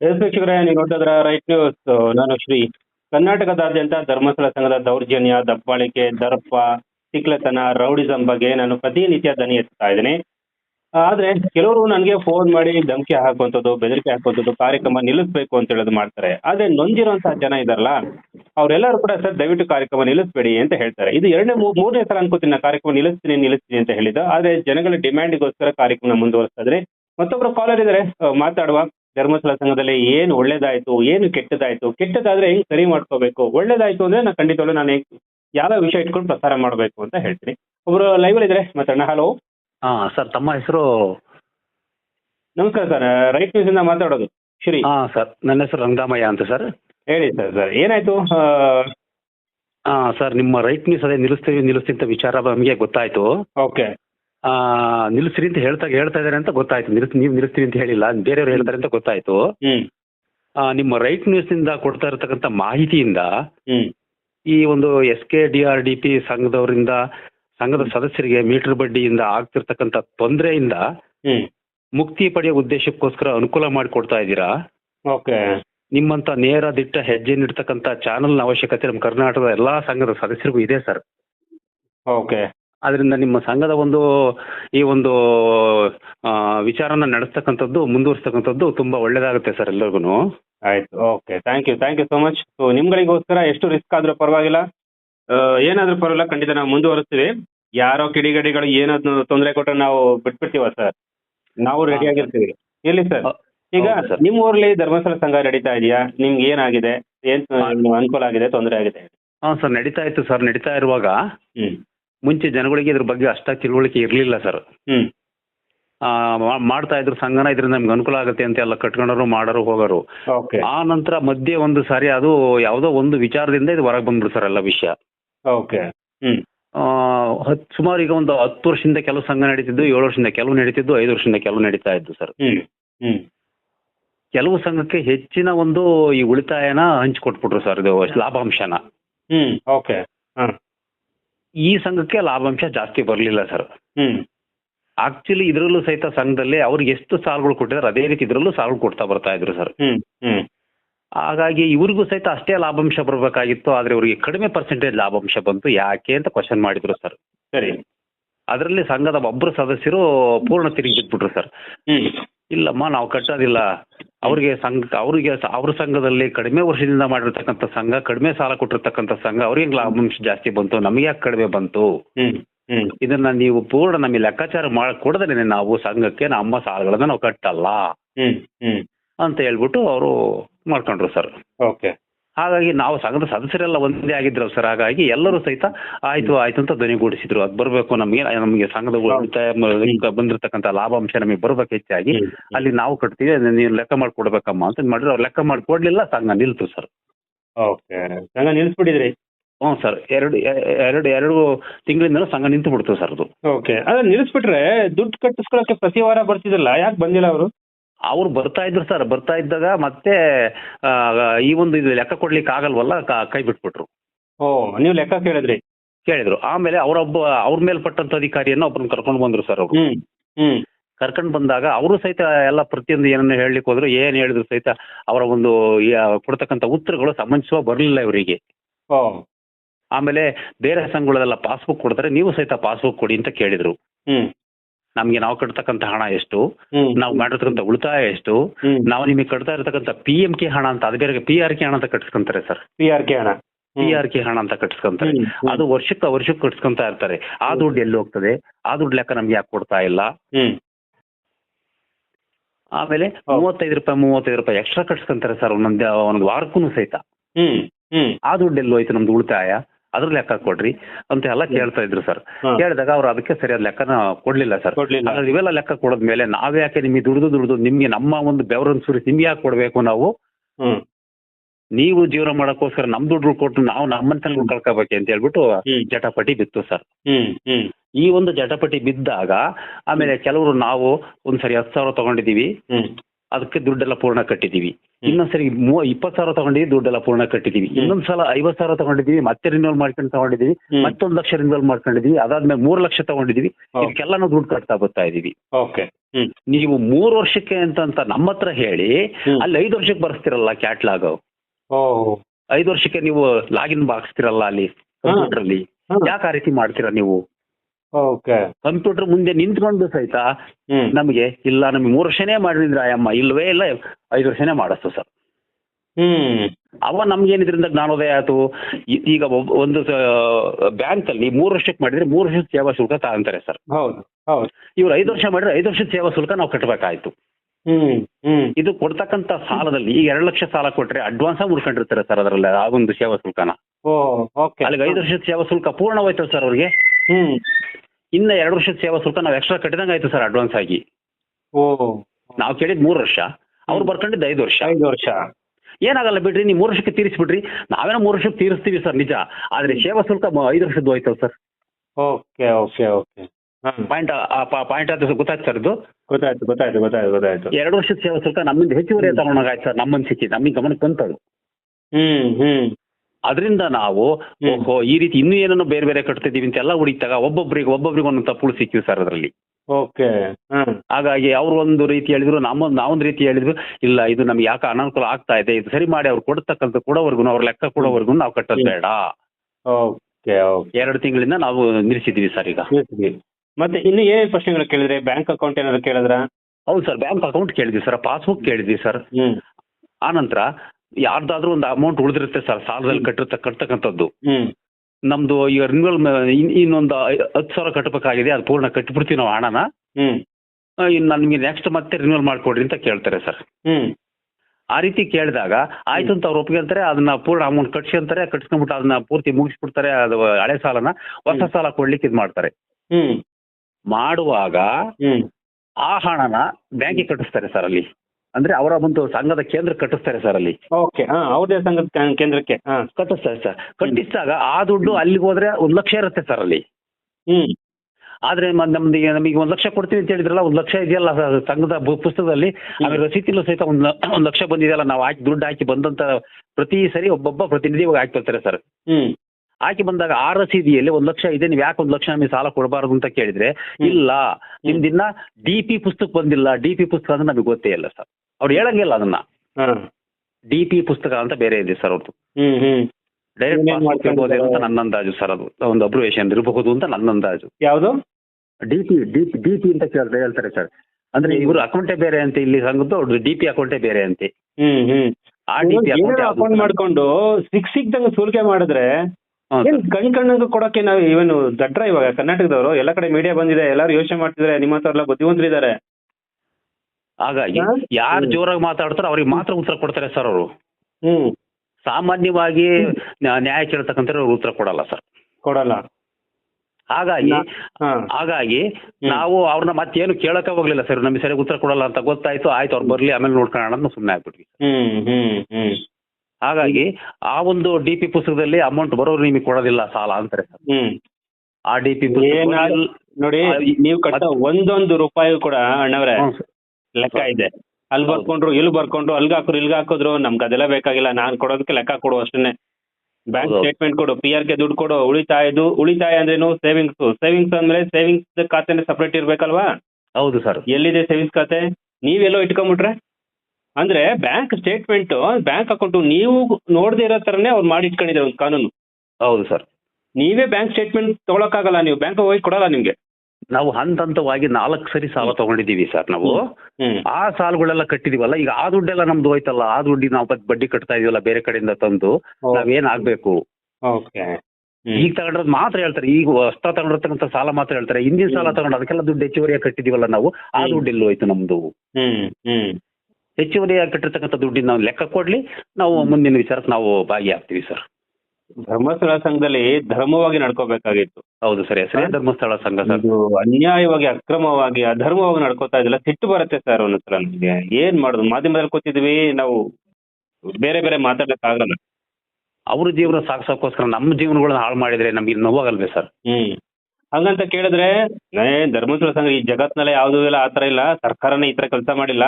S ನೀವು right news ನಾನು ಶ್ರೀ ಕರ್ನಾಟಕದಾದ್ಯಂತ ಧರ್ಮಸ್ಥಳ ಸಂಘದ ದೌರ್ಜನ್ಯ, ದಬ್ಬಾಳಿಕೆ, ದರ್ಪ ಸಿಕ್ಲತನ ರೌಡಿಸಂ ಬಗ್ಗೆ ನಾನು ಪ್ರತಿನಿತ್ಯ ದನಿ ಎತ್ತಾ ಇದ್ದೀನಿ. ಆದ್ರೆ ಕೆಲವರು ನನಗೆ ಫೋನ್ ಮಾಡಿ ಧಮಕಿ ಹಾಕುವಂಥದ್ದು, ಬೆದರಿಕೆ ಹಾಕುವಂಥದ್ದು, ಕಾರ್ಯಕ್ರಮ ನಿಲ್ಲಿಸಬೇಕು ಅಂತ ಹೇಳೋದು ಮಾಡ್ತಾರೆ. ಆದ್ರೆ ನೊಂದಿರುವಂತಹ ಜನ ಇದಾರಲ್ಲ ಅವರೆಲ್ಲರೂ ಕೂಡ ಸರ್ ದಯವಿಟ್ಟು ಕಾರ್ಯಕ್ರಮ ನಿಲ್ಲಿಸಬೇಡಿ ಅಂತ ಹೇಳ್ತಾರೆ. ಇದು ಎರಡನೇ ಮೂರನೇ ಸಲ ಅನ್ಕೋತೀನಿ ನಾನು ಕಾರ್ಯಕ್ರಮ ನಿಲ್ಲಿಸ್ತೀನಿ ನಿಲ್ಲಿಸ್ತೀನಿ ಅಂತ ಹೇಳಿದ ಆದ್ರೆ ಜನಗಳ ಡಿಮ್ಯಾಂಡ್ಗೋಸ್ಕರ ಕಾರ್ಯಕ್ರಮ ಮುಂದುವರಿಸ್ತಾ ಇದ್ರೆ ಮತ್ತೊಬ್ರು ಕಾಲರ್ ಇದ್ದಾರೆ ಮಾತಾಡುವ. ಧರ್ಮಸ್ಥಳ ಸಂಘದಲ್ಲಿ ಏನು ಒಳ್ಳೇದಾಯ್ತು ಏನು ಕೆಟ್ಟದಾಯ್ತು ಕೆಟ್ಟದಾದ್ರೆ ಹೆಂಗ್ ಸರಿ ಮಾಡ್ಕೋಬೇಕು ಒಳ್ಳೇದಾಯ್ತು ಅಂದ್ರೆ ನಾನು ಖಂಡಿತವಾಗ್ಲೂ ನಾನು ಯಾವ ವಿಷಯ ಇಟ್ಕೊಂಡು ಪ್ರಸಾರ ಮಾಡಬೇಕು ಅಂತ ಹೇಳ್ತೀನಿ. ಒಬ್ರು ಲೈವ್ ಅಲ್ಲಿ ಇದ್ರೆ ಮಾತಾಡೋಣ. ಹಲೋ ಹಾ ಸರ್ ತಮ್ಮ ಹೆಸರು? ನಮಸ್ಕಾರ ಸರ್. ರೈಟ್ ನ್ಯೂಸ್ ಇಂದ ಮಾತಾಡೋದು. ಶ್ರೀ ಹಾ ಸರ್. ನನ್ನ ಹೆಸರು ರಂಗಾಮಯ್ಯ ಅಂತ ಸರ್. ಹೇಳಿ ಸರ್ ಸರ್. ಏನಾಯ್ತು? ಆ, ಸರ್ ನಿಮ್ಮ ರೈಟ್ ನ್ಯೂಸ್ ಅದೇ ನಿಲ್ಲಿಸ್ತೀವಿ ನಿಲ್ಲಿಸ್ತಿಂತ ಅಂತ ವಿಚಾರ ನಮಗೆ ಗೊತ್ತಾಯ್ತು. ಓಕೆ ನಿಲ್ಲಿಸ್ರಿ ಅಂತ ಹೇಳ್ತಾ ಹೇಳ್ತಾ ಇದ್ದಾರೆ ಅಂತ ಗೊತ್ತಾಯ್ತು. ನಿಲ್ಸ್ ನೀವು ನಿಲ್ಸ್ತೀರಿ ಅಂತ ಹೇಳಿಲ್ಲ. ಬೇರೆಯವ್ರು ಹೇಳ್ತಾರೆ ಅಂತ ಗೊತ್ತಾಯ್ತು. ಆ, ನಿಮ್ಮ ರೈಟ್ ನ್ಯೂಸ್ ಇಂದ ಕೊಡ್ತಾ ಇರತಕ್ಕಂತ ಮಾಹಿತಿಯಿಂದ ಈ ಒಂದು S K D R D P ಸಂಘದವರಿಂದ ಸಂಘದ ಸದಸ್ಯರಿಗೆ ಮೀಟರ್ ಬಡ್ಡಿಯಿಂದ ಆಗ್ತಿರ್ತಕ್ಕಂತ ತೊಂದರೆಯಿಂದ ಮುಕ್ತಿ ಪಡೆಯೋ ಉದ್ದೇಶಕ್ಕೋಸ್ಕರ ಅನುಕೂಲ ಮಾಡಿಕೊಡ್ತಾ ಇದ್ದೀರಾ? ಓಕೆ. ನಿಮ್ಮಂತ ನೇರ ದಿಟ್ಟ ಹೆಜ್ಜೆ ನೀಡ್ತಕ್ಕಂತ ಚಾನಲ್ನ ಅವಶ್ಯಕತೆ ನಮ್ಮ ಕರ್ನಾಟಕದ ಎಲ್ಲಾ ಸಂಘದ ಸದಸ್ಯರಿಗೂ ಇದೆ ಸರ್. ಓಕೆ. ಅದರಿಂದ ನಿಮ್ಮ ಸಂಘದ ಒಂದು ಈ ಒಂದು ಆ, ವಿಚಾರನ ನಡೆಸ್ತಕ್ಕಂಥದ್ದು ಮುಂದುವರಿಸ್ತಕ್ಕಂಥದ್ದು ತುಂಬಾ ಒಳ್ಳೇದಾಗುತ್ತೆ ಸರ್ ಎಲ್ಲರಿಗೂ ಆಯ್ತು okay thank you thank you so much so ನಿಮ್ಗಳಿಗೋಸ್ಕರ ಎಷ್ಟು ರಿಸ್ಕ್ ಆದ್ರೂ ಪರವಾಗಿಲ್ಲ. ಏನಾದ್ರೂ ಪರವಾಗಿಲ್ಲ ಖಂಡಿತ ನಾವು ಮುಂದುವರಿಸ್ತೀವಿ. ಯಾರೋ ಕಿಡಿಗಡಿಗಳು ಏನಾದ್ರು ತೊಂದರೆ ಕೊಟ್ಟರೆ ನಾವು ಬಿಟ್ಬಿಡ್ತೀವ ಸರ್? ನಾವು ರೆಡಿ ಆಗಿರ್ತೀವಿ. ಇರ್ಲಿ ಸರ್? ಈಗ ನಿಮ್ಮ ಊರಲ್ಲಿ ಧರ್ಮಸ್ಥಳ ಸಂಘ ನಡೀತಾ ಇದೆಯಾ? ನಿಮ್ಗೆ ಏನಾಗಿದೆ? ಏನ್ ಅನುಕೂಲ ಆಗಿದೆ ತೊಂದರೆ ಆಗಿದೆ? ಹಾಂ ಸರ್ ನಡೀತಾ ಇತ್ತು ಸರ್ ನಡೀತಾ ಇರುವಾಗ. ಹ್ಮ್. ಮುಂಚೆ ಜನಗಳಿಗೆ ಇದ್ರ ಬಗ್ಗೆ ಅಷ್ಟಾಗಿ ತಿಳುವಳಿಕೆ ಇರಲಿಲ್ಲ ಸರ್ ಹ್ಮ್. ಆ, ಮಾಡ್ತಾ ಇದ್ರು ಸಂಘನ ಇದ್ರೆ ನಮ್ಗೆ ಅನುಕೂಲ ಆಗುತ್ತೆ ಅಂತ ಎಲ್ಲ ಕಟ್ಕೊಂಡರು ಮಾಡೋರು ಹೋಗೋರು. ಆ ನಂತರ ಮಧ್ಯೆ ಒಂದು ಸಾರಿ ಅದು ಯಾವುದೋ ಒಂದು ವಿಚಾರದಿಂದ ಇದು ಹೊರಗೆ ಬಂದ್ಬಿಡು ಸರ್ ಎಲ್ಲ ವಿಷಯ. Okay hmm. ಆ, ಹತ್ ಸುಮಾರು ಈಗ ಒಂದು ಹತ್ತು ವರ್ಷದಿಂದ ಕೆಲವು ಸಂಘ ನಡೀತಿದ್ದು ಏಳು ವರ್ಷದಿಂದ ಕೆಲವು ನಡೀತಿದ್ದು ಐದು ವರ್ಷದಿಂದ ಕೆಲವು ನಡೀತಾ ಇದ್ದು ಸರ್ ಹ್ಮ್. ಹ್ಮ್. ಕೆಲವು ಸಂಘಕ್ಕೆ ಹೆಚ್ಚಿನ ಒಂದು ಈ ಉಳಿತಾಯನ ಹಂಚಿಕೊಟ್ಬಿಟ್ರು ಸರ್ ಇದು ಲಾಭಾಂಶನ. ಹ್ಮ್. ಓಕೆ ಈ ಸಂಘಕ್ಕೆ ಲಾಭಾಂಶ ಜಾಸ್ತಿ ಬರಲಿಲ್ಲ ಸರ್. ಹ್ಮ್. ಆಕ್ಚುಲಿ ಇದರಲ್ಲೂ ಸಹಿತ ಸಂಘದಲ್ಲಿ ಅವ್ರಿಗೆ ಎಷ್ಟು ಸಾಲಗಳು ಕೊಟ್ಟಿದ್ದಾರೆ ಅದೇ ರೀತಿ ಇದರಲ್ಲೂ ಸಾಲಗಳು ಕೊಡ್ತಾ ಬರ್ತಾ ಇದ್ರು ಸರ್. ಹ್ಮ್ ಹ್ಮ್. ಹಾಗಾಗಿ ಇವ್ರಿಗೂ ಸಹಿತ ಅಷ್ಟೇ ಲಾಭಾಂಶ ಬರಬೇಕಾಗಿತ್ತು ಆದ್ರೆ ಇವರಿಗೆ ಕಡಿಮೆ ಪರ್ಸೆಂಟೇಜ್ ಲಾಭಾಂಶ ಬಂತು. ಯಾಕೆ ಅಂತ ಕ್ವಶನ್ ಮಾಡಿದ್ರು ಸರ್. ಸರಿ. ಅದರಲ್ಲಿ ಸಂಘದ ಒಬ್ಬರು ಸದಸ್ಯರು ಪೂರ್ಣ ತಿರುಗಿ ಬಿಟ್ಬಿಟ್ರು ಸರ್. ಹ್ಮ್. ಇಲ್ಲಮ್ಮ ನಾವು ಕಟ್ಟೋದಿಲ್ಲ. ಅವ್ರಿಗೆ ಸಂಘ ಅವರಿಗೆ ಅವ್ರ ಸಂಘದಲ್ಲಿ ಕಡಿಮೆ ವರ್ಷದಿಂದ ಮಾಡಿರ್ತಕ್ಕಂಥ ಸಂಘ ಕಡಿಮೆ ಸಾಲ ಕೊಟ್ಟಿರ್ತಕ್ಕಂಥ ಸಂಘ ಅವ್ರಿಗೆ ಲಾಭಾಂಶ ಜಾಸ್ತಿ ಬಂತು ನಮಗೆ ಯಾಕೆ ಕಡಿಮೆ ಬಂತು? ಇದನ್ನ ನೀವು ಪೂರ್ಣ ನಮಗೆ ಲೆಕ್ಕಾಚಾರ ಮಾಡ ಕೊಡದೇನೆ ನಾವು ಸಂಘಕ್ಕೆ ನಮ್ಮ ಸಾಲಗಳನ್ನ ನಾವು ಕಟ್ಟಲ್ಲ. ಅಂತ ಹೇಳ್ಬಿಟ್ಟು ಅವರು ಮಾಡ್ಕೊಂಡ್ರು ಸರ್. ಓಕೆ. ಹಾಗಾಗಿ ನಾವು ಸಂಘದ ಸದಸ್ಯರೆಲ್ಲ ಒಂದೇ ಆಗಿದ್ರು ಸರ್. ಹಾಗಾಗಿ ಎಲ್ಲರೂ ಸಹಿತ ಆಯ್ತು ಆಯ್ತು ಅಂತ ಧ್ವನಿಗೂಡಿಸಿದ್ರು ಅದು ಬರಬೇಕು ನಮಗೆ ನಮಗೆ ಸಂಘದ ಉಳಿತಾಯ ಬಂದಿರತಕ್ಕಂತ ಬಂದಿರತಕ್ಕಂಥ ಲಾಭಾಂಶ ನಮಗೆ ಬರ್ಬೇಕು ಹೆಚ್ಚಾಗಿ. ಅಲ್ಲಿ ನಾವು ಕಟ್ತೀವಿ ನೀವು ಲೆಕ್ಕ ಮಾಡಿ ಕೊಡ್ಬೇಕಮ್ಮ ಅಂತ ಮಾಡಿದ್ರೆ. ಅವ್ರು ಲೆಕ್ಕ ಮಾಡಿ ಕೊಡ್ಲಿಲ್ಲ ಸಂಘ ನಿಲ್ತು ಸರ್. ಓಕೆ ಸಂಘ ನಿಲ್ಸ್ಬಿಟ್ಟಿದ್ರಿ? ಹ್ಞೂ ಸರ್. ಎರಡು ಎರಡು ಎರಡು ತಿಂಗಳಿಂದ ಸಂಘ ನಿಂತು ಬಿಡ್ತು ಸರ್ ಅದು. ಓಕೆ ಅದ ನಿಲ್ಲಿಸ್ಬಿಟ್ರೆ ದುಡ್ಡು ಕಟ್ಟಿಸ್ಕೊಳಕ್ಕೆ ಪ್ರತಿ ವಾರ ಬರ್ತಿದ್ರಲ್ಲ ಯಾಕೆ ಬಂದಿಲ್ಲ ಅವರು? ಅವ್ರು ಬರ್ತಾ ಇದ್ರು ಸರ್ ಬರ್ತಾ ಇದ್ದಾಗ ಮತ್ತೆ ಈ ಒಂದು ಇದು ಲೆಕ್ಕ ಕೊಡ್ಲಿಕ್ಕೆ ಆಗಲ್ವಲ್ಲ ಕೈ ಬಿಟ್ಬಿಟ್ರು. ಓ ನೀವು ಲೆಕ್ಕ ಕೇಳಿದ್ರಿ? ಕೇಳಿದ್ರು. ಆಮೇಲೆ ಅವರೊಬ್ಬ ಅವ್ರ ಮೇಲ್ಪಟ್ಟಂತ ಅಧಿಕಾರಿಯನ್ನ ಒಬ್ಬರನ್ನ ಕರ್ಕೊಂಡು ಬಂದ್ರು ಸರ್ ಅವರು. ಕರ್ಕೊಂಡು ಬಂದಾಗ ಅವರು ಸಹಿತ ಎಲ್ಲ ಪ್ರತಿಯೊಂದು ಏನನ್ನ ಹೇಳಲಿಕ್ಕೆ ಹೋದ್ರು ಏನ್ ಹೇಳಿದ್ರು ಸಹಿತ ಅವರ ಒಂದು ಕೊಡ್ತಕ್ಕಂತ ಕೊಡ್ತಕ್ಕಂಥ ಉತ್ತರಗಳು ಸಂಬಂಧಿಸುವ ಬರಲಿಲ್ಲ ಇವರಿಗೆ. ಆಮೇಲೆ ಬೇರೆ ಸಂಘಗಳೆಲ್ಲ ಪಾಸ್ಬುಕ್ ಕೊಡ್ತಾರೆ ನೀವು ಸಹಿತ ಪಾಸ್ಬುಕ್ ಕೊಡಿ ಅಂತ ಕೇಳಿದ್ರು. ಹ್ಮ್. ನಮ್ಗೆ ನಾವು ಕಟ್ತಕ್ಕಂತ ಹಣ ಎಷ್ಟು? ನಾವು ಮಾಡಿರ್ತಕ್ಕಂಥ ಉಳಿತಾಯ ಎಷ್ಟು? ನಾವು ನಿಮಗೆ ಕಟ್ತಾ ಇರತಕ್ಕಂತ ಪಿ ಎಂ ಕೆ ಹಣ ಅಂತ ಅದು ಬೇರೆ ಪಿ ಆರ್ ಕೆ ಹಣ ಅಂತ ಕಟ್ಸ್ಕೊಂತಾರೆ ಸರ್. ಪಿ ಆರ್ ಕೆ ಹಣ. ಪಿ ಆರ್ ಕೆ ಹಣ ಅಂತ ಕಟ್ಸ್ಕೊಂತಾರೆ. ಅದು ವರ್ಷಕ್ಕೆ ವರ್ಷಕ್ಕೆ ಕಟ್ಸ್ಕೊಂತ ಇರ್ತಾರೆ. ಆ ದುಡ್ಡು ಎಲ್ಲಿ ಹೋಗ್ತದೆ? ಆ ದುಡ್ಡು ಲೆಕ್ಕ ನಮ್ಗೆ ಯಾಕೆ ಕೊಡ್ತಾ ಇಲ್ಲ? ಆಮೇಲೆ. ಮೂವತ್ತೈದು ರೂಪಾಯಿ ಮೂವತ್ತೈದು ರೂಪಾಯಿ ಎಕ್ಸ್ಟ್ರಾ ಕಟ್ಸ್ಕೊಂತಾರೆ ಸರ್ ಒಂದೊಂದು ಒಂದು ವಾರಕ್ಕೂ ಸಹಿತ. ಆ ದುಡ್ಡು ಎಲ್ಲಿ ಹೋಯ್ತು ನಮ್ದು ಉಳಿತಾಯ? ಅದ್ರ ಲೆಕ್ಕ ಕೊಡ್ರಿ ಅಂತ ಎಲ್ಲ ಕೇಳ್ತಾ ಇದ್ರು ಸರ್. ಕೇಳಿದಾಗ ಅವ್ರು ಅದಕ್ಕೆ ಸರಿಯಾದ ಲೆಕ್ಕನ ಕೊಡ್ಲಿಲ್ಲ ಸರ್. ಕೊಡ್ಲಿಲ್ಲ. ಇವೆಲ್ಲ ಲೆಕ್ಕ ಕೊಡದ್ಮೇಲೆ ನಾವ್ ಯಾಕೆ ನಿಮಗೆ ದುಡಿದು ದುಡಿದು ನಿಮ್ಗೆ ನಮ್ಮ ಒಂದು ಬೆವರನ್ ಸುರಿ ನಿಮ್ಗೆ ಯಾಕೆ ಕೊಡ್ಬೇಕು ನಾವು? ಹ್ಮ್. ನೀವು ಜೀವನ ಮಾಡಕ್ಕೋಸ್ಕರ ನಮ್ ದುಡ್ಡು ಕೊಟ್ಟು ನಾವು ನಮ್ಮಂತ ಕಳ್ಕೋಬೇಕು ಅಂತ ಹೇಳ್ಬಿಟ್ಟು ಜಟಪಟಿ ಜಟಾಪಟಿ ಬಿತ್ತು ಸರ್. ಹ್ಮ್ ಹ್ಮ್. ಈ ಒಂದು ಜಟಾಪಟಿ ಬಿದ್ದಾಗ ಆಮೇಲೆ ಕೆಲವರು ನಾವು ಒಂದ್ಸರಿ ಹತ್ತು ಸಾವಿರ ತಗೊಂಡಿದೀವಿ ಹ್ಮ್. ಅದಕ್ಕೆ ದುಡ್ಡೆಲ್ಲ ಪೂರ್ಣ ಕಟ್ಟಿದೀವಿ ಇನ್ನೊಂದ್ಸರಿ ಮೂವ ಇಪ್ಪತ್ತು ಸಾವಿರ ತಗೊಂಡಿದ್ವಿ ದುಡ್ಡೆಲ್ಲ ಪೂರ್ಣ ಕಟ್ಟಿದೀವಿ ಇನ್ನೊಂದ್ ಇನ್ನೊಂದ್ಸಲ ಐವತ್ ಸಾವಿರ ತಗೊಂಡಿದೀವಿ ಮತ್ತೆ ರಿನ್ಯೂವಲ್ ಮಾಡ್ಕೊಂಡು ತಗೊಂಡಿದೀವಿ ಮತ್ತೊಂದ್ ಲಕ್ಷ ರಿನ್ಯೂವಲ್ ಮಾಡ್ಕೊಂಡಿದೀವಿ ಅದಾದ್ಮೇಲೆ ಮೂರ್ ಲಕ್ಷ ತಗೊಂಡಿದೀವಿ. ಇದಕ್ಕೆಲ್ಲ ನಾವು ದುಡ್ಡು ಕಟ್ತಾ ಬರ್ತಾ ಇದೀವಿ. ಓಕೆ. ನೀವು ಮೂರ್ ವರ್ಷಕ್ಕೆ ಅಂತ ನಮ್ಮ ಹತ್ರ ಹೇಳಿ ಅಲ್ಲಿ ಐದು ವರ್ಷಕ್ಕೆ ಬರ್ಸ್ತಿರಲ್ಲ ಕ್ಯಾಟ್ಲಾಗ್ ಐದು ವರ್ಷಕ್ಕೆ ನೀವು ಲಾಗಿನ್ ಬಾಕ್ಸ್ತಿರಲ್ಲ ಅಲ್ಲಿ ಕಂಪ್ಯೂಟರ್ ಅಲ್ಲಿ. ಯಾಕೆ ಆ ರೀತಿ ಮಾಡ್ತೀರಾ ನೀವು? ಓಕೆ. ಕಂಪ್ಯೂಟರ್ ಮುಂದೆ ನಿಂತ್ಕೊಂಡು ಸಹಿತ ಹ್ಮ್. ನಮಗೆ ಇಲ್ಲ ನಮಗೆ ಮೂರು ವರ್ಷನೇ ಮಾಡಿದ್ರೆ ಅಯ್ಯಮ್ಮ ಇಲ್ವೇ ಇಲ್ಲ ಐದು ವರ್ಷನೇ ಮಾಡಿಸ್ತು ಸರ್. ಹ್ಮ್. ಅವ ನಮ್ಗೆ ಏನಿದ್ರಿಂದ ಜ್ಞಾನೋದಯ ಆಯ್ತು. ಈ- ಈಗ ಒಂದು ಬ್ಯಾಂಕ್ ಅಲ್ಲಿ ಮೂರು ವರ್ಷಕ್ಕೆ ಮಾಡಿದ್ರೆ ಮೂರು ವರ್ಷದ ಸೇವಾ ಶುಲ್ಕ ತಗೊಂತಾರೆ ಸರ್. ಹೌದು ಹೌದು. ಇವ್ರು ಐದು ವರ್ಷ ಮಾಡಿದ್ರೆ ಐದು ವರ್ಷದ ಸೇವಾ ಶುಲ್ಕ ನಾವು ಕಟ್ಟಬೇಕಾಯ್ತು ಹ್ಮ್ ಹ್ಮ್. ಇದು ಕೊಡ್ತಕ್ಕಂತ ಸಾಲದಲ್ಲಿ ಈಗ ಎರಡು ಲಕ್ಷ ಸಾಲ ಕೊಟ್ರೆ ಅಡ್ವಾನ್ಸ್ ಮುಡ್ಕೊಂಡಿರ್ತಾರೆ ಸರ್ ಅದರಲ್ಲಿ ಆ ಒಂದು ಸೇವಾ ಶುಲ್ಕನ. ಓ ಓಕೆ. ಅಲ್ಲಿಗೆ ಐದು ವರ್ಷದ ಸೇವಾ ಶುಲ್ಕ ಪೂರ್ಣವಾಯ್ತು ಸರ್ ಅವ್ರಿಗೆ. ಹ್ಮ್. ಇನ್ನ ಎರಡು ವರ್ಷದ ಸೇವಾ ಶುಲ್ಕ ನಾವು ಎಕ್ಸ್ಟ್ರಾ ಕಟ್ಟಿದಂಗೆ ಆಯ್ತು ಸರ್ ಅಡ್ವಾನ್ಸ್ ಆಗಿ. ಓ. ನಾವು ಕೇಳಿದ್ ಮೂರು ವರ್ಷ ಅವ್ರು ಬರ್ಕೊಂಡಿದ್ದು ಐದು ವರ್ಷ. ಐದು ವರ್ಷ. ಏನಾಗಲ್ಲ ಬಿಡ್ರಿ ನೀವು ಮೂರು ವರ್ಷಕ್ಕೆ ತೀರಿಸ್ಬಿಡ್ರಿ. ನಾವೇನೋ ಮೂರು ವರ್ಷಕ್ಕೆ ತೀರಿಸ್ತೀವಿ ಸರ್ ನಿಜ. ಆದ್ರೆ ಸೇವಾ ಶುಲ್ಕ ಮ- ಐದು ವರ್ಷದ್ದು ಹೋಯ್ತಲ್ಲ sir. Okay okay okay. Hmm. Point point ಅದು ಗೊತ್ತಾಯ್ತು ಸರ್ ಇದು? ಗೊತ್ತಾಯ್ತು ಗೊತ್ತಾಯ್ತು ಗೊತ್ತಾಯ್ತು ಗೊತ್ತಾಯ್ತು. ಎರಡು ವರ್ಷದ ಸೇವಾ ಶುಲ್ಕ ನಮ್ಮಿಂದ ಹೆಚ್ಚುವರಿ ತಗೊಂಡಾಗಾಯ್ತು ಸರ್ ನಮ್ಮನ್ ಸಿಕ್ಕಿ ನಮಗೆ ಗಮನಕ್ಕೆ ಬಂತದು. ಹ್ಮ್ ಹ್ಮ್. ಅದರಿಂದ ನಾವು ಓಹೋ ಈ ರೀತಿ ಇನ್ನೂ ಏನನ್ನು ಬೇರೆ ಬೇರೆ ಕಟ್ತಿದೀವಿ ಅಂತ ಎಲ್ಲ ಹುಡುಕ್ತಾಗ ಒಬ್ಬೊಬ್ರಿಗೆ ಒಬ್ಬೊಬ್ಬರಿಗೆ ಒಂದೊಂದು ತಪ್ಪುಗಳು ಸಿಕ್ಕಿವಿ ಸರ್ ಅದರಲ್ಲಿ. ಓಕೆ. ಹಾಗಾಗಿ ಅವ್ರು ಒಂದು ರೀತಿ ಹೇಳಿದ್ರು ನಮ್ಮ ನಾವೊಂದು ರೀತಿ ಹೇಳಿದ್ರು ಇಲ್ಲ ಇದು ನಮ್ಗೆ ಯಾಕೆ ಅನಾನುಕೂಲ ಆಗ್ತಾ ಇದೆ ಇದು ಸರಿ ಮಾಡಿ ಅವ್ರು ಕೊಡ್ತಕ್ಕಂಥ ಕೊಡೋವರೆಗೂ ಅವ್ರ ಲೆಕ್ಕ ಕೊಡೋವರೆಗೂ ನಾವು ಕಟ್ಟೋದು ಬೇಡ. Okay okay. ಎರಡು ತಿಂಗಳಿಂದ ನಾವು ನಿಲ್ಲಿಸಿದೀವಿ ಸರ್ ಈಗ. ಮತ್ತೆ ಇನ್ನು ಏನೇನು ಪ್ರಶ್ನೆಗಳು ಕೇಳಿದ್ರೆ ಬ್ಯಾಂಕ್ ಅಕೌಂಟ್ ಏನಾದ್ರು ಕೇಳಿದ್ರ? ಹೌದು ಸರ್ ಬ್ಯಾಂಕ್ ಅಕೌಂಟ್ ಕೇಳಿದ್ವಿ ಸರ್ ಪಾಸ್ಬುಕ್ ಕೇಳಿದ್ವಿ ಸರ್. ಆನಂತರ ಯಾರ್ದಾದ್ರೂ ಒಂದು ಅಮೌಂಟ್ ಉಳಿದಿರುತ್ತೆ ಸರ್ ಸಾಲದಲ್ಲಿ ಕಟ್ಟಿರ್ತ ಕಟ್ತಕ್ಕಂಥದ್ದು. ಹ್ಮ್. ನಮ್ದು ಈಗ ರಿನ್ಯೂವಲ್ ಇನ್ನೊಂದು ಹತ್ತು ಸಾವಿರ ಕಟ್ಟಬೇಕಾಗಿದೆ ಅದು ಪೂರ್ಣ ಕಟ್ಟಿಬಿಡ್ತೀವಿ ನಾವು ಹಣನ. ಹ್ಮ್. ಇನ್ನು ನನಗೆ ನೆಕ್ಸ್ಟ್ ಮತ್ತೆ ರಿನ್ಯೂವಲ್ ಮಾಡಿಕೊಡ್ರಿ ಅಂತ ಕೇಳ್ತಾರೆ ಸರ್ ಹ್ಮ್. ಆ ರೀತಿ ಕೇಳಿದಾಗ ಆಯ್ತು ಅಂತ ಅವ್ರು ಒಪ್ಕೊಂತಾರೆ ಅದನ್ನ ಪೂರ್ಣ ಅಮೌಂಟ್ ಕಟ್ಸ್ಕೊಂತಾರೆ ಕಟ್ಸ್ಕೊಂಡ್ಬಿಟ್ಟು ಅದನ್ನ ಪೂರ್ತಿ ಮುಗಿಸ್ಬಿಡ್ತಾರೆ ಅದು ಹಳೆ ಸಾಲನ ಹೊಸ ಸಾಲ ಕೊಡ್ಲಿಕ್ಕೆ ಇದು ಮಾಡ್ತಾರೆ. ಹ್ಮ್. ಮಾಡುವಾಗ ಹ್ಮ್. ಆ ಹಣನ ಬ್ಯಾಂಕಿಗೆ ಕಟ್ಟಿಸ್ತಾರೆ ಸರ್ ಅಲ್ಲಿ. ಅಂದ್ರೆ ಅವರ ಒಂದು ಸಂಘದ ಕೇಂದ್ರ ಕಟ್ಟಿಸ್ತಾರೆ ಸರ್ ಅಲ್ಲಿ. ಓಕೆ ಅವ್ರದೇ ಸಂಘದ ಕೇ- ಕೇಂದ್ರಕ್ಕೆ ಹಾ. ಕಟ್ಟಿಸ್ತಾರೆ ಸರ್ ಕಟ್ಟಿಸಿದಾಗ ಆ ದುಡ್ಡು ಅಲ್ಲಿಗೆ ಹೋದ್ರೆ ಒಂದ್ ಲಕ್ಷ ಇರುತ್ತೆ ಸರ್ ಅಲ್ಲಿ. ಹ್ಮ್. ಆದ್ರೆ ಮ- ನಮ್ದು ನಮಗೆ ಒಂದ್ ಲಕ್ಷ ಕೊಡ್ತೀವಿ ಅಂತ ಹೇಳಿದ್ರಲ್ಲ ಒಂದ್ ಲಕ್ಷ ಇದೆಯಲ್ಲ ಸ- ಸಂಘದ ಬು- ಪುಸ್ತಕದಲ್ಲಿ. ಆಮೇಲೆ ರಸೀತಿಲೂ ಸಹಿತ ಒಂದ್ ಲ- ಒಂದ್ ಲಕ್ಷ ಬಂದಿದೆಯಲ್ಲ ನಾವು ಹಾಕಿ ದುಡ್ಡು ಹಾಕಿ ಬಂದಂತ ಪ್ರತಿ ಸರಿ ಒಬ್ಬೊಬ್ಬ ಪ್ರತಿನಿಧಿ ಇವಾಗ ಹಾಕಿ ಬರ್ತಾರೆ ಸರ್ ಹ್ಮ್. ಹಾಕಿ ಬಂದಾಗ ಆ ರಸೀದಿಯಲ್ಲಿ ಒಂದ್ ಲಕ್ಷ ಇದೆ ನೀವು ಯಾಕೆ ಒಂದ್ ಲಕ್ಷ ನಮಗೆ ಸಾಲ ಕೊಡಬಾರದು ಅಂತ ಕೇಳಿದ್ರೆ ಇಲ್ಲ. ನಿಮ್ದಿನ್ನ ಡಿ ಪಿ ಪುಸ್ತಕ ಬಂದಿಲ್ಲ ಡಿ ಪಿ ಪುಸ್ತಕ ಅಂದ್ರೆ ನಮಗೆ ಗೊತ್ತೇ ಇಲ್ಲ ಸರ್ ಅವ್ರು ಹೇಳಂಗಿಲ್ಲ ಅದನ್ನ. ಡಿ ಪಿ ಪುಸ್ತಕ ಅಂತ ಬೇರೆ ಇದೆ ಸರ್ ಅವ್ರದ್ದು ಹ್ಮ್ ಹ್ಮ್. ಡೈರೆಕ್ಟ್ ಏನೇನ್ ಅಂತ ಮಾಡ್ಕೊಂಡಿದ್ದಾರೆ? ನನ್ನ ಅಂದಾಜು ಸರ್ ಅದು. ಒಂದು ಅಬ್ರಿವೇಷನ್ ಇರಬಹುದು ಅಂತ ನನ್ನ ಅಂದಾಜು ಯಾವುದು? D P D P D P ಅಂತ ಕೇಳ್ತಾರೆ ಹೇಳ್ತಾರೆ ಸರ್. ಅಂದ್ರೆ ಇವರು ಅಕೌಂಟೇ ಬೇರೆ ಅಂತ ಇಲ್ಲಿ ಸಂಘದ್ದು ಅವ್ರದ್ದು ಡಿ ಪಿ ಅಕೌಂಟೇ ಬೇರೆ ಅಂತೆ. ಆ ಡಿ ಪಿ ಅಕೌಂಟ್ ಮಾಡ್ಕೊಂಡು ಸಿಕ್ ಸಿಕ್ದಂಗ ಸೋಲ್ಕೆ ಮಾಡಿದ್ರೆ ಕಣ್ ಕಣ್ಣಂಗ ಕೊಡಕ್ಕೆ ನಾವು ಇವನು ದಡ್ರ ಇವಾಗ ಕರ್ನಾಟಕದವರು ಎಲ್ಲ ಕಡೆ ಮೀಡಿಯಾ ಬಂದಿದೆ ಎಲ್ಲರೂ ಯೋಚನೆ ಮಾಡ್ತಿದ್ರೆ ನಿಮ್ಮ ಹತ್ರ ಬುದ್ಧಿವಂತರಿದ್ದಾರೆ. ಹಾಗಾಗಿ? ಯಾರು ಜೋರಾಗಿ ಮಾತಾಡ್ತಾರೋ ಅವ್ರಿಗೆ ಮಾತ್ರ ಉತ್ತರ ಕೊಡ್ತಾರೆ ಸರ್ ಅವರು. ಹ್ಮ್. ಸಾಮಾನ್ಯವಾಗಿ ನ್ಯಾ- ನ್ಯಾಯ ಕೇಳ್ತಕ್ಕಂಥ ಉತ್ತರ ಕೊಡಲ್ಲ ಸರ್. ಕೊಡಲ್ಲ. ಹಾಗಾಗಿ ಹಾಗಾಗಿ ನಾವು ಅವ್ರನ್ನ ಮತ್ತೇನು ಕೇಳಕ್ಕೆ ಹೋಗ್ಲಿಲ್ಲ ಸರ್. ನಮ್ಗೆ ಸರಿ ಉತ್ತರ ಕೊಡಲ್ಲ ಅಂತ ಗೊತ್ತಾಯ್ತು ಆಯ್ತು ಅವ್ರು ಬರ್ಲಿ ಆಮೇಲೆ ನೋಡ್ಕೊಳ್ಳೋಣ ಸುಮ್ಮನೆ ಆಗ್ಬಿಟ್ವಿ ಹಾಗಾಗಿ ಆ ಒಂದು ಡಿ ಪಿ ಪುಸ್ತಕದಲ್ಲಿ ಅಮೌಂಟ್ ಬರೋರು ನಿಮಗೆ ಕೊಡೋದಿಲ್ಲ ಸಾಲ ಅಂತಾರೆ ಸರ್. ಆ ಡಿ ಪಿ ನೋಡಿ ನೀವು ಕಟ್ಟ ಒಂದೊಂದು ರೂಪಾಯಿ ಕೂಡ ಅಣ್ಣವ್ರೆ ಲೆಕ್ಕ ಇದೆ. ಅಲ್ಲಿ ಬರ್ಕೊಂಡ್ರು ಇಲ್ಲಿ ಬರ್ಕೊಂಡ್ರು ಅಲ್ಗ ಹಾಕಿದ್ರು ಇಲ್ಗ ಹಾಕಿದ್ರು ನಮ್ಗೆ ಅದೆಲ್ಲ ಬೇಕಾಗಿಲ್ಲ. ನಾನ್ ಕೊಡೋದಕ್ಕೆ ಲೆಕ್ಕ ಕೊಡು ಅಷ್ಟೇ ಬ್ಯಾಂಕ್ ಸ್ಟೇಟ್ಮೆಂಟ್ ಕೊಡು ಪಿ ಆರ್ ಕೆ ದುಡ್ಡು ಕೊಡು ಉಳಿತಾಯದು ಉಳಿತಾಯ ಅಂದ್ರೇನು ಸೇವಿಂಗ್ಸ್ ಸೇವಿಂಗ್ಸ್ ಅಂದ್ರೆ ಸೇವಿಂಗ್ಸ್ ಖಾತೆನೆ ಸಪ್ರೇಟ್ ಇರ್ಬೇಕಲ್ವಾ? ಹೌದು ಸರ್. ಎಲ್ಲಿದೆ ಸೇವಿಂಗ್ಸ್ ಖಾತೆ? ನೀವೆಲ್ಲೋ ಇಟ್ಕೊಂಡ್ಬಿಟ್ರೆ ಅಂದ್ರೆ ಬ್ಯಾಂಕ್ ಸ್ಟೇಟ್ಮೆಂಟ್ ಬ್ಯಾಂಕ್ ಅಕೌಂಟ್ ನೀವು ನೋಡದೇ ಇರೋ ತರನೇ ಅವ್ರು ಮಾಡಿ ಇಟ್ಕೊಂಡಿದ್ದಾರೆ ಒಂದು ಕಾನೂನು. ಹೌದು ಸರ್. ನೀವೇ ಬ್ಯಾಂಕ್ ಸ್ಟೇಟ್ಮೆಂಟ್ ತಗೊಳಕ್ಕಾಗಲ್ಲ ನೀವು ಬ್ಯಾಂಕ್ ಹೋಗಿ ಕೊಡಲ್ಲ ನಿಮ್ಗೆ. ನಾವು ಹಂತ ಹಂತವಾಗಿ ನಾಲ್ಕು ಸರಿ ಸಾಲ ತಗೊಂಡಿದ್ದೀವಿ ಸರ್ ನಾವು. ಆ ಸಾಲಗಳೆಲ್ಲ ಕಟ್ಟಿದೀವಲ್ಲ ಈಗ ಆ ದುಡ್ಡೆಲ್ಲ ನಮ್ದು ಹೋಯ್ತಲ್ಲ ಆ ದುಡ್ಡಿಗೆ ನಾವು ಬದ್- ಬಡ್ಡಿ ಕಟ್ತಾ ಇದೀವಲ್ಲ ಬೇರೆ ಕಡೆಯಿಂದ ತಂದು ನಾವೇನ್ ಆಗ್ಬೇಕು? ಓಕೆ. ಈಗ ತಗೊಂಡ್ರದ್ ಮಾತ್ರ ಹೇಳ್ತಾರೆ ಈಗ ಹೊಸ ತಗೊಂಡಿರ್ತಕ್ಕಂಥ ಸಾಲ ಮಾತ್ರ ಹೇಳ್ತಾರೆ ಹಿಂದಿನ ಸಾಲ ತಗೊಂಡು ಅದಕ್ಕೆಲ್ಲ ದುಡ್ಡು ಹೆಚ್ಚುವರಿಯಾಗಿ ಕಟ್ಟಿದೀವಲ್ಲ ನಾವು ಆ ಹ್ಮ್. ದುಡ್ಡು ಎಲ್ಲಿ ಹೋಯ್ತು ನಮ್ದು. ಹ್ಮ್ ಹ್ಮ್. ಹೆಚ್ಚುವರಿಯಾಗಿ ಕಟ್ಟಿರ್ತಕ್ಕಂಥ ದುಡ್ಡಿನ ನಾವು ಲೆಕ್ಕ ಕೊಡ್ಲಿ ನಾವು ಮುಂದಿನ ವಿಚಾರಕ್ಕೆ ನಾವು ಭಾಗಿಯಾಗ್ತೀವಿ ಸರ್. ಧರ್ಮಸ್ಥಳ ಸಂಘದಲ್ಲಿ ಧರ್ಮವಾಗಿ ನಡ್ಕೋಬೇಕಾಗಿತ್ತು. ಹೌದು ಸರ್ ಸರಿ ಧರ್ಮಸ್ಥಳ ಸಂಘ ಸರ್. ಇದು ಅನ್ಯಾಯವಾಗಿ ಅಕ್ರಮವಾಗಿ ಅಧರ್ಮವಾಗಿ ನಡ್ಕೋತಾ ಇದಿಲ್ಲ ಸಿಟ್ಟು ಬರುತ್ತೆ ಸರ್ ಒಂದೊಂದ್ಸಲ ನಮ್ಗೆ. ಏನ್ ಮಾಡುದು? ಮಾಧ್ಯಮದಲ್ಲಿ ಕೂತಿದ್ವಿ ನಾವು ಬೇರೆ ಬೇರೆ ಮಾತಾಡಕ್ ಆಗಲ್ಲ ಅವ್ರ ಜೀವನ ಸಾಗಿಸೋಕ್ಕೋಸ್ಕರ ನಮ್ಮ ಜೀವನಗಳನ್ನ ಹಾಳು ಮಾಡಿದ್ರೆ ನಮ್ಗೆ ನೋವಾಗಲ್ವೇ ಸರ್? ಹ್ಮ್. ಹಂಗಂತ ಕೇಳಿದ್ರೆ ಏ ಧರ್ಮಸ್ಥಳ ಸಂಘ ಈ ಜಗತ್ನಲ್ಲೇ ಯಾವ್ದು ಇಲ್ಲ ಆತರ ಇಲ್ಲ ಸರ್ಕಾರನೇ ಈ ತರ ಕೆಲಸ ಮಾಡಿಲ್ಲ.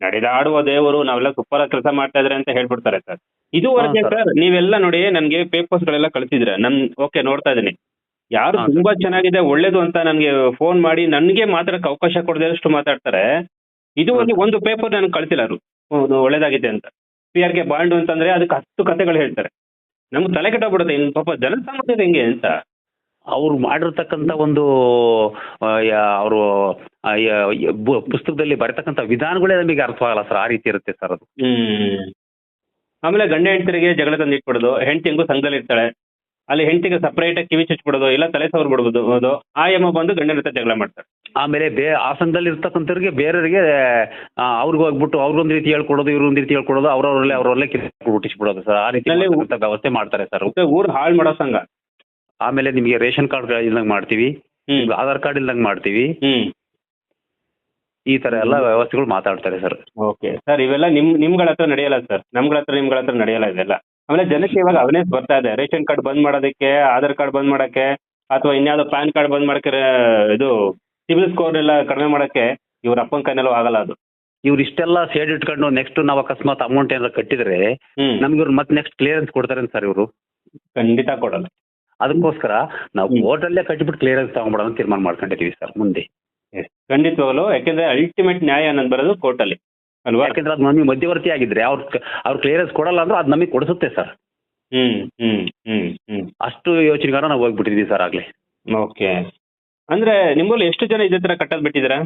ನಡೆದಾಡುವ ದೇವರು ನಾವೆಲ್ಲ ಸೂಪರ್ ಆಗಿ ಕೆಲಸ ಮಾಡ್ತಾ ಇದ್ರೆ ಅಂತ ಹೇಳ್ಬಿಡ್ತಾರೆ ಸರ್. ಇದುವರೆಗೆ ಹಾ, sir. ಸರ್ ನೀವೆಲ್ಲ ನೋಡಿ ನನ್ಗೆ ಪೇಪರ್ಸ್ ಗಳೆಲ್ಲ ಕಳಿಸಿದ್ರೆ ನನ್ ಓಕೆ ನೋಡ್ತಾ ಇದೀನಿ ಯಾರು ಹಾ, ತುಂಬಾ ಚೆನ್ನಾಗಿದೆ ಒಳ್ಳೇದು ಅಂತ ನನ್ಗೆ ಫೋನ್ ಮಾಡಿ ನನ್ಗೆ ಮಾತ್ರ ಅವಕಾಶ ಕೊಡದಷ್ಟು ಮಾತಾಡ್ತಾರೆ. ಇದುವರೆಗೆ ಒಂದು ಪೇಪರ್ ನನಗೆ ಕಳಿಸಿಲ್ಲ ಅವರು ಹೌದು, ಒಳ್ಳೇದಾಗಿದೆ ಅಂತ. ಪಿ ಆರ್ ಕೆ ಬಾಂಡ್ ಅಂತಂದ್ರೆ ಅದಕ್ಕೆ ಹತ್ತು ಕಥೆಗಳು ಹೇಳ್ತಾರೆ. ನಮ್ಗೆ ತಲೆ ಕೆಟ್ಟೋಗ್ಬಿಡುತ್ತೆ ಇನ್ ಪಾಪ ಜನಸಾಮಾನ್ಯರು ಹೆಂಗೆ ಅಂತ. ಅವ್ರು ಮಾಡಿರ್ತಕ್ಕಂಥ ಒಂದು ಅವರು ಪುಸ್ತಕದಲ್ಲಿ ಬರತಕ್ಕಂಥ ವಿಧಾನಗಳೇ ನಮಗೆ ಅರ್ಥವಾಗಲ್ಲ ಸರ್ ಆ ರೀತಿ ಇರುತ್ತೆ ಸರ್ ಅದು. ಹ್ಮ್ ಆಮೇಲೆ ಗಂಡ ಹೆಂಡತಿರಿಗೆ ಜಗಳ ತಂದು ಇಟ್ಬಿಡೋದು ಹೆಂಡತಿ ಹೆಂಗು ಸಂಘದಲ್ಲಿ ಇರ್ತಾಳೆ ಅಲ್ಲಿ ಹೆಂಡತಿಗೆ ಸಪರೇಟ್ ಆಗಿ ಕಿವಿ ಚುಚ್ಬಿಡೋದು ಇಲ್ಲ ತಲೆ ಸವರ್ ಬಿಡ್ಬೋದು ಅದು ಆ ಯಮ ಬಂದು ಗಂಡನ ಜೊತೆ ಜಗಳ ಮಾಡ್ತಾರೆ. ಆಮೇಲೆ ಬೇ ಆ ಸಂಘದಲ್ಲಿ ಇರ್ತಕ್ಕಂಥವ್ರಿಗೆ ಬೇರೆಯವರಿಗೆ ಅವ್ರಿಗೆ ಹೋಗ್ಬಿಟ್ಟು ಅವ್ರಿಗೊಂದು ರೀತಿ ಹೇಳ್ಕೊಡೋದು ಇವ್ರೊಂದು ರೀತಿ ಹೇಳ್ಕೊಡೋದು ಅವ್ರವ್ರಲ್ಲೇ ಅವ್ರಲ್ಲೇ ಹುಟ್ಟಿಸ್ಬಿಡೋದು ಸರ್ ಆ ರೀತಿ ವ್ಯವಸ್ಥೆ ಮಾಡ್ತಾರೆ ಸರ್. ಊರ್ ಹಾಳು ಮಾಡೋ ಸಂಘ. ಆಮೇಲೆ ನಿಮಗೆ ರೇಷನ್ ಕಾರ್ಡ್ ಇಲ್ದಂಗೆ ಮಾಡ್ತೀವಿ ಹ್ಮ್. ನಿಮ್ಗೆ ಆಧಾರ್ ಕಾರ್ಡ್ ಇಲ್ದಂಗೆ ಮಾಡ್ತೀವಿ. ಹ್ಮ್. ಈ ತರ ಎಲ್ಲ ವ್ಯವಸ್ಥೆಗಳು ಮಾತಾಡ್ತಾರೆ ಸರ್. ಓಕೆ. ಸರ್ ಇವೆಲ್ಲ ನಿಮ್ ನಿಮ್ಗಳ ಹತ್ರ ನಡೆಯಲ್ಲ ಸರ್? ನಮ್ಗಳ ಹತ್ರ ನಿಮ್ಗಳ ಹತ್ರ ನಡೆಯಲ್ಲ ಇದೆಲ್ಲ? ಆಮೇಲೆ ಜನಕ್ಕೆ ಇವಾಗ ಅವೇರ್ನೆಸ್ ಬರ್ತಾ ಇದೆ. ರೇಷನ್ ಕಾರ್ಡ್ ಬಂದ್ ಮಾಡೋದಕ್ಕೆ ಆಧಾರ್ ಕಾರ್ಡ್ ಬಂದ್ ಮಾಡಕ್ಕೆ ಅಥವಾ ಇನ್ಯಾವುದೋ ಪ್ಯಾನ್ ಕಾರ್ಡ್ ಬಂದ್ ಮಾಡಕ್ಕೆ ಆ, ಇದು ಸಿಬಿಲ್ ಸ್ಕೋರ್ ಎಲ್ಲ ಕಡಿಮೆ ಮಾಡಕ್ಕೆ ಇವ್ರ ಅಪ್ಪನ ಕೈನಲ್ಲೂ ಆಗಲ್ಲ ಅದು. ಇವ್ರು ಇಷ್ಟೆಲ್ಲ ಸೇಡ್ ಇಟ್ಕೊಂಡು ನೆಕ್ಸ್ಟ್ ನಾವು ಅಕಸ್ಮಾತ್ ಅಮೌಂಟ್ ಏನಾದ್ರು ಕಟ್ಟಿದ್ರೆ ಹ್ಮ್. ನಮ್ಗೆ ಇವ್ರು ಮತ್ತೆ ನೆಕ್ಸ್ಟ್ ಕ್ಲಿಯರೆನ್ಸ್ ಕೊಡ್ತಾರೆ ಸರ್ ಇವರು? ಖಂಡಿತ ಕೊಡಲ್ಲ. ಅದಕ್ಕೋಸ್ಕರ ನಾವು. ಕೋರ್ಟಲ್ಲೇ ಕಟ್ಟಿಬಿಟ್ಟು ಕ್ಲಿಯರೆನ್ಸ್ ತಗೊಂಡ್ಬಿಡೋಣ ಅಂತ ತೀರ್ಮಾನ ಮಾಡ್ಕೊಂಡಿದ್ದೀವಿ ಸರ್ ಮುಂದೆ. ಖಂಡಿತವಾಗ್ಲು ಯಾಕೆಂದ್ರೆ ಅಲ್ಟಿಮೇಟ್ ನ್ಯಾಯ ಅನ್ನೋದು ಬರೋದು ಕೋರ್ಟಲ್ಲಿ ಅಲ್ವಾ? ಯಾಕೆಂದ್ರೆ ಅದು ನಮಗೆ ಮಧ್ಯವರ್ತಿ ಆಗಿದ್ರೆ ಅವ್ರ ಅವ್ರು ಕ್ಲಿಯರೆನ್ಸ್ ಕೊಡಲ್ಲ ಅಂದ್ರೆ ಅದು ನಮಗೆ ಕೊಡಿಸುತ್ತೆ ಸರ್. ಹ್ಮ್ ಹ್ಮ್ ಹ್ಮ್ ಹ್ಮ್. ಅಷ್ಟು ಯೋಚನೆಗಾರ ನಾವು ಹೋಗ್ಬಿಟ್ಟಿದ್ದೀವಿ ಸರ್ ಆಗ್ಲೇ. ಓಕೆ. ಅಂದ್ರೆ ನಿಮ್ಮಲ್ಲಿ ಎಷ್ಟು ಜನ ಇದೇ ತರ ಕಟ್ಟದ್ ಬಿಟ್ಟಿದ್ದೀರಾ?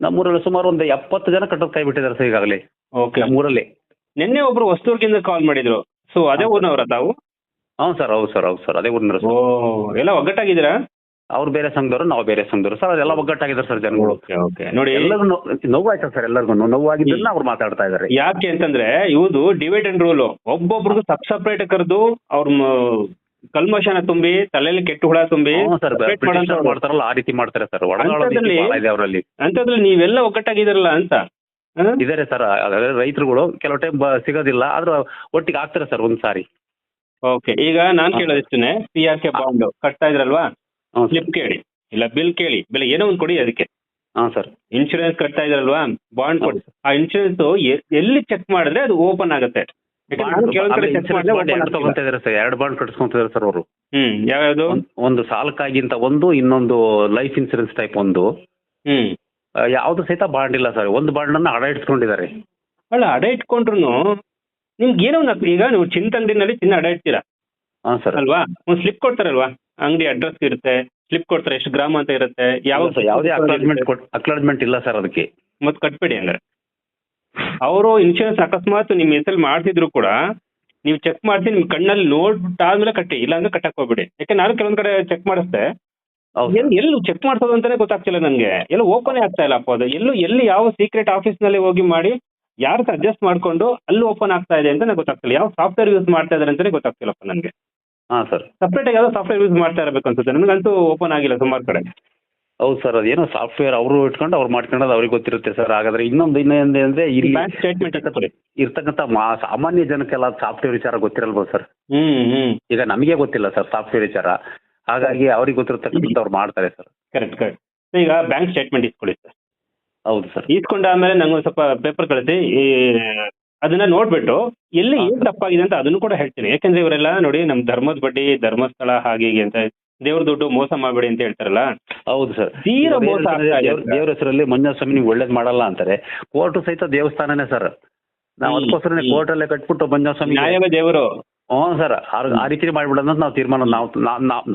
ನಮ್ಮೂರಲ್ಲಿ ಸುಮಾರು ಒಂದು ಎಪ್ಪತ್ತು ಜನ ಕಟ್ಟೋದ್ ಕೈ ಬಿಟ್ಟಿದ್ದಾರೆ ಸರ್ ಈಗಾಗಲೇ. ಓಕೆ. ನಮ್ಮೂರಲ್ಲಿ. ನಿನ್ನೆ ಒಬ್ರು ಹೊಸದುರ್ಗಿಂದ ಕಾಲ್ ಮಾಡಿದ್ರು. ಸೊ ಅದೇ ಊರಿನವರ ತಾವು? ಹ್ಞೂ ಸರ್ ಹೌದು ಸರ್ ಹೌದು ಸರ್. ಅದೇ ಊರಿನ ಓ ಎಲ್ಲ ಒಗ್ಗಟ್ಟಾಗಿದ್ದೀರಾ? ಅವ್ರು ಬೇರೆ ಸಂಘದವರು ನಾವು ಬೇರೆ ಸಂಘದವರು. ಸರ್ ಅದೆಲ್ಲ ಒಗ್ಗಟ್ಟಾಗಿದ್ದಾರೆ ಸರ್ ಜನಗಳು. Okay okay. ನೋಡಿ ಎಲ್ಲರೂ ನೋವು ಆಯ್ತಾ ಸರ್ ಎಲ್ಲರಿಗೂ. ನೋವಾಗಿದ್ದನ್ನ ಅವ್ರು ಮಾತಾಡ್ತಾ ಇದ್ದಾರೆ. ಯಾಕೆ ಅಂತಂದ್ರೆ ಇವ್ದು ಡಿವೈಡ್ ಅಂಡ್ ರೂಲ್ ಒಬ್ಬೊಬ್ರಿಗೂ ಸಬ್ ಸಪ್ರೇಟ್ ಕರೆದು ಅವ್ರ ಮ- ಕಲ್ಮಶನ ತುಂಬಿ ತಲೆಯಲ್ಲಿ ಕೆಟ್ಟು ಹುಳ ತುಂಬಿ ಹ್ಞೂ ಸರ್ separate ಮಾಡೋಂಥ ಬ್ರಿಟಿಷರು ಮಾಡ್ತಾರಲ್ಲ ಆ ರೀತಿ ಮಾಡ್ತಾರೆ ಸರ್. ಒಳಗಾಳೋ ಅಂಥದ್ರಲ್ಲಿ- ನೀತಿ ಭಾಳ ಇದೆ ಅವರಲ್ಲಿ. ಅಂತಂದ್ರೆ ನೀವೆಲ್ಲ ಒಗ್ಗಟ್ಟಾಗಿದ್ದೀರಲ್ಲ ಅಂತ? ಹ? ಇದಾರೆ ಸರ್ ರೈತರುಗಳು. ಕೆಲವು ಟೈಮ್ ಸಿಗೋದಿಲ್ಲ ಆದ್ರೂ ಒಟ್ಟಿಗೆ ಆಗ್ತಾರೆ ಸರ್ ಒಂದ್ ಸಾರಿ ಓಕೆ ಈಗ ನಾನ್ ಕೇಳೋದು ಇಷ್ಟೇ ಪಿ ಆರ್ ಕೆ ಬಾಂಡ್. ಕಟ್ತಾ ಇದ್ರಲ್ವಾ? ಹ್ಞೂ ಸ್ಲಿಪ್ ಕೇಳಿ. ಇಲ್ಲ ಬಿಲ್ ಕೇಳಿ. ಬೆಲೆ ಏನೋ ಒಂದು ಕೊಡಿ ಅದಕ್ಕೆ. ಹಾಂ ಸರ್. ಇನ್ಶೂರೆನ್ಸ್ ಕಟ್ತಾ ಇದ್ರಲ್ವಾ? ಬಾಂಡ್ ಕೊಡಿ. ಆ ಇನ್ಶೂರೆನ್ಸ್ ಎಲ್ಲಿ ಚೆಕ್ ಮಾಡಿದ್ರೆ ಅದು ಓಪನ್ ಆಗುತ್ತೆ. ಸರ್. ಎರಡು ಬಾಂಡ್ ಕಟ್ಸ್ಕೊಂತಿದ್ದಾರೆ ಸರ್ ಅವರು. ಹ್ಮ್ ಯಾವ್ಯಾವ್ದು? ಒಂದು ಸಾಲಕ್ಕಾಗಿಂತ ಒಂದು ಇನ್ನೊಂದು ಲೈಫ್ ಇನ್ಸೂರೆನ್ಸ್ ಟೈಪ್ ಒಂದು. ಹ್ಮ್. ಯಾವ್ದು ಸಹಿತ ಬಾಂಡ್ ಇಲ್ಲ ಸರ್. ಒಂದು ಬಾಂಡ್ ಅನ್ನ ಅಡ ಇಟ್ಕೊಂಡಿದ್ದಾರೆ ಅಲ್ಲ ಅಡ ಇಟ್ಕೊಂಡ್ರು ನಿಮ್ಗೆ ಏನೋ ಒಂದು ಈಗ ನೀವು ಚಿನ್ನದಂಗಡಿನಲ್ಲಿ ಚಿನ್ನ ಅಡ ಇಡ್ತೀರಾ ಹಾಂ ಸರ್. ಅಲ್ವಾ? ಒಂದು ಸ್ಲಿಪ್ ಕೊಡ್ತಾರಲ್ವಾ? ಅಂಗಡಿ ಅಡ್ರೆಸ್ ಇರುತ್ತೆ. ಸ್ಲಿಪ್ ಕೊಡ್ತಾರೆ. ಎಷ್ಟು ಗ್ರಾಮ್ ಅಂತ ಇರುತ್ತೆ. ಯಾವ ಯಾವುದೇ ಅಕ್ಲಾಜ್ಮೆಂಟ್ ಅಕ್ಲಾಜ್ಮೆಂಟ್ ಇಲ್ಲ ಸರ್ ಅದಕ್ಕೆ. ಮತ್ತೆ ಕಟ್ಬೇಡಿ ಹಂಗಾರೆ. ಅವರು ಇನ್ಶೂರೆನ್ಸ್ ಅಕಸ್ಮಾತ್ ನಿಮ್ಮ ಹೆಸರು ಮಾಡ್ತಿದ್ರು ಕೂಡ ನೀವು ಚೆಕ್ ಮಾಡಿಸಿ ನಿಮ್ ಕಣ್ಣಲ್ಲಿ ನೋಡ್ಬಿಟ್ಟಾದ್ಮೇಲೆ ಕಟ್ಟಿ. ಇಲ್ಲಾಂದ್ರೆ ಕಟ್ಟಕ್ ಹೋಗ್ಬಿಡಿ. ಯಾಕೆ ನಾನು ಕೆಲವೊಂದ್ ಕಡೆ ಚೆಕ್ ಮಾಡಿಸ್ತೆ ಎಲ್ಲಿ ಎಲ್ಲಿ ಚೆಕ್ ಮಾಡಿಸೋದು ಅಂತಾನೆ ಗೊತ್ತಾಗ್ತಿಲ್ಲ ನನಗೆ. ಎಲ್ಲ ಓಪನ್ ಆಗ್ತಾ ಇಲ್ಲ ಅಪ್ಪ ಅದು. ಎಲ್ಲೂ ಎಲ್ಲಿ ಯಾವ ಸೀಕ್ರೆಟ್ ಆಫೀಸ್ನಲ್ಲಿ ಹೋಗಿ ಮಾಡಿ ಯಾರು ಅಡ್ಜಸ್ಟ್ ಮಾಡ್ಕೊಂಡು ಅಲ್ಲಿ ಓಪನ್ ಆಗ್ತಾ ಇದೆ ಅಂತ ನನಗೆ ಗೊತ್ತಾಗ್ತಿಲ್ಲ. ಯಾವ ಸಾಫ್ಟ್ವೇರ್ ಯೂಸ್ ಮಾಡ್ತಾ ಇದಾರೆ ಅಂತಾನೆ ಗೊತ್ತಾಗ್ತಿಲ್ಲಪ್ಪ ನನಗೆ ಹಾಂ ಸರ್ ಸಪ್ರೇಟ್ ಆಗಿ ಯಾವ್ದೋ ಸಾಫ್ಟ್ವೇರ್ ಯೂಸ್ ಮಾಡ್ತಾ ಇರಬೇಕು ಅನ್ಸುತ್ತೆ. ನನಗಂತೂ ಓಪನ್ ಆಗಿಲ್ಲ ಸುಮಾರು ಕಡೆ. ಹೌದು ಸರ್ ಅದೇನೋ ಸಾಫ್ಟ್ವೇರ್ ಅವರು ಇಟ್ಕೊಂಡು ಅವ್ರು ಮಾಡ್ಕೊಂಡು ಅವ್ರಿಗೆ ಗೊತ್ತಿರುತ್ತೆ ಸರ್ ಹಾಗಾದ್ರೆ ಇನ್ನೊಂದು ಇನ್ನೊಂದು ಅಂದ್ರೆ ಇಲ್ಲಿ ಬ್ಯಾಂಕ್ ಸ್ಟೇಟ್ಮೆಂಟ್ ಅಂತ ಕೊಡಿ ಇರ್ತಕ್ಕಂಥ ಮಾ ಸಾಮಾನ್ಯ ಜನಕ್ಕೆಲ್ಲ ಸಾಫ್ಟ್ವೇರ್ ವಿಚಾರ ಗೊತ್ತಿರಲ್ಬೋದು ಸರ್ ಹ್ಮ್ ಹ್ಮ್. ಈಗ ನಮಗೆ ಗೊತ್ತಿಲ್ಲ ಸರ್ ಸಾಫ್ಟ್ವೇರ್ ವಿಚಾರ. ಹಾಗಾಗಿ ಅವ್ರಿಗೆ ಗೊತ್ತಿರತಕ್ಕಂಥ ಅವ್ರು ಮಾಡ್ತಾರೆ ಸರ್ ಕರೆಕ್ಟ್ ಕರೆಕ್ಟ್ ಈಗ ಬ್ಯಾಂಕ್ ಸ್ಟೇಟ್ಮೆಂಟ್ ಇಸ್ಕೊಳ್ಳಿ ಸರ್ ಹೌದು ಸರ್. ಇಟ್ಕೊಂಡ ಆದ್ಮೇಲೆ ನಂಗೆ ಒಂದು ಸ್ವಲ್ಪ ಪೇಪರ್ ಕಳಿಸಿ ಈ ಅದನ್ನ ನೋಡ್ಬಿಟ್ಟು ಎಲ್ಲಿ ಏನ್ ತಪ್ಪಾಗಿದೆ ಅಂತ ಅದನ್ನು ಕೂಡ ಹೇಳ್ತೀನಿ. ಯಾಕಂದ್ರೆ ಇವರೆಲ್ಲ ನೋಡಿ ನಮ್ ಧರ್ಮದ ಬಡ್ಡಿ ಧರ್ಮಸ್ಥಳ ಹಾಗೆ ಹೀಗೆ ಅಂತ ದೇವ್ರ ದುಡ್ಡು ಮೋಸ ಮಾಡಬೇಡಿ ಅಂತ ಹೇಳ್ತಾರಲ್ಲ? ಹೌದು ಸರ್. ತೀರಾ ಮೋಸ ಆಗ್ತಾ ಇದೆ ದೇವ್ರ ಹೆಸರಲ್ಲಿ ಮಂಜುನಾಥ ಸ್ವಾಮಿ ನೀವು ಒಳ್ಳೇದು ಮಾಡಲ್ಲ ಅಂತಾರೆ. ಕೋರ್ಟ್ ಸಹಿತ ದೇವಸ್ಥಾನನೇ ಸರ್. ನಾವು ಅದಕ್ಕೋಸ್ಕರ ಅದಕ್ಕೋಸ್ಕರನೇ ಅಲ್ಲೇ ಕೋರ್ಟಲ್ಲೇ ಕಟ್ಬಿಟ್ಟು ಪಂಜಾಬ್ ಸ್ವಾಮಿ ನ್ಯಾಯವೇ ದೇವರು. ಹ್ಮ್ ಸರ್ ಆ ರೀತಿ ಮಾಡ್ಬಿಡೋದ್ ನಾವು ತೀರ್ಮಾನ ನಾವು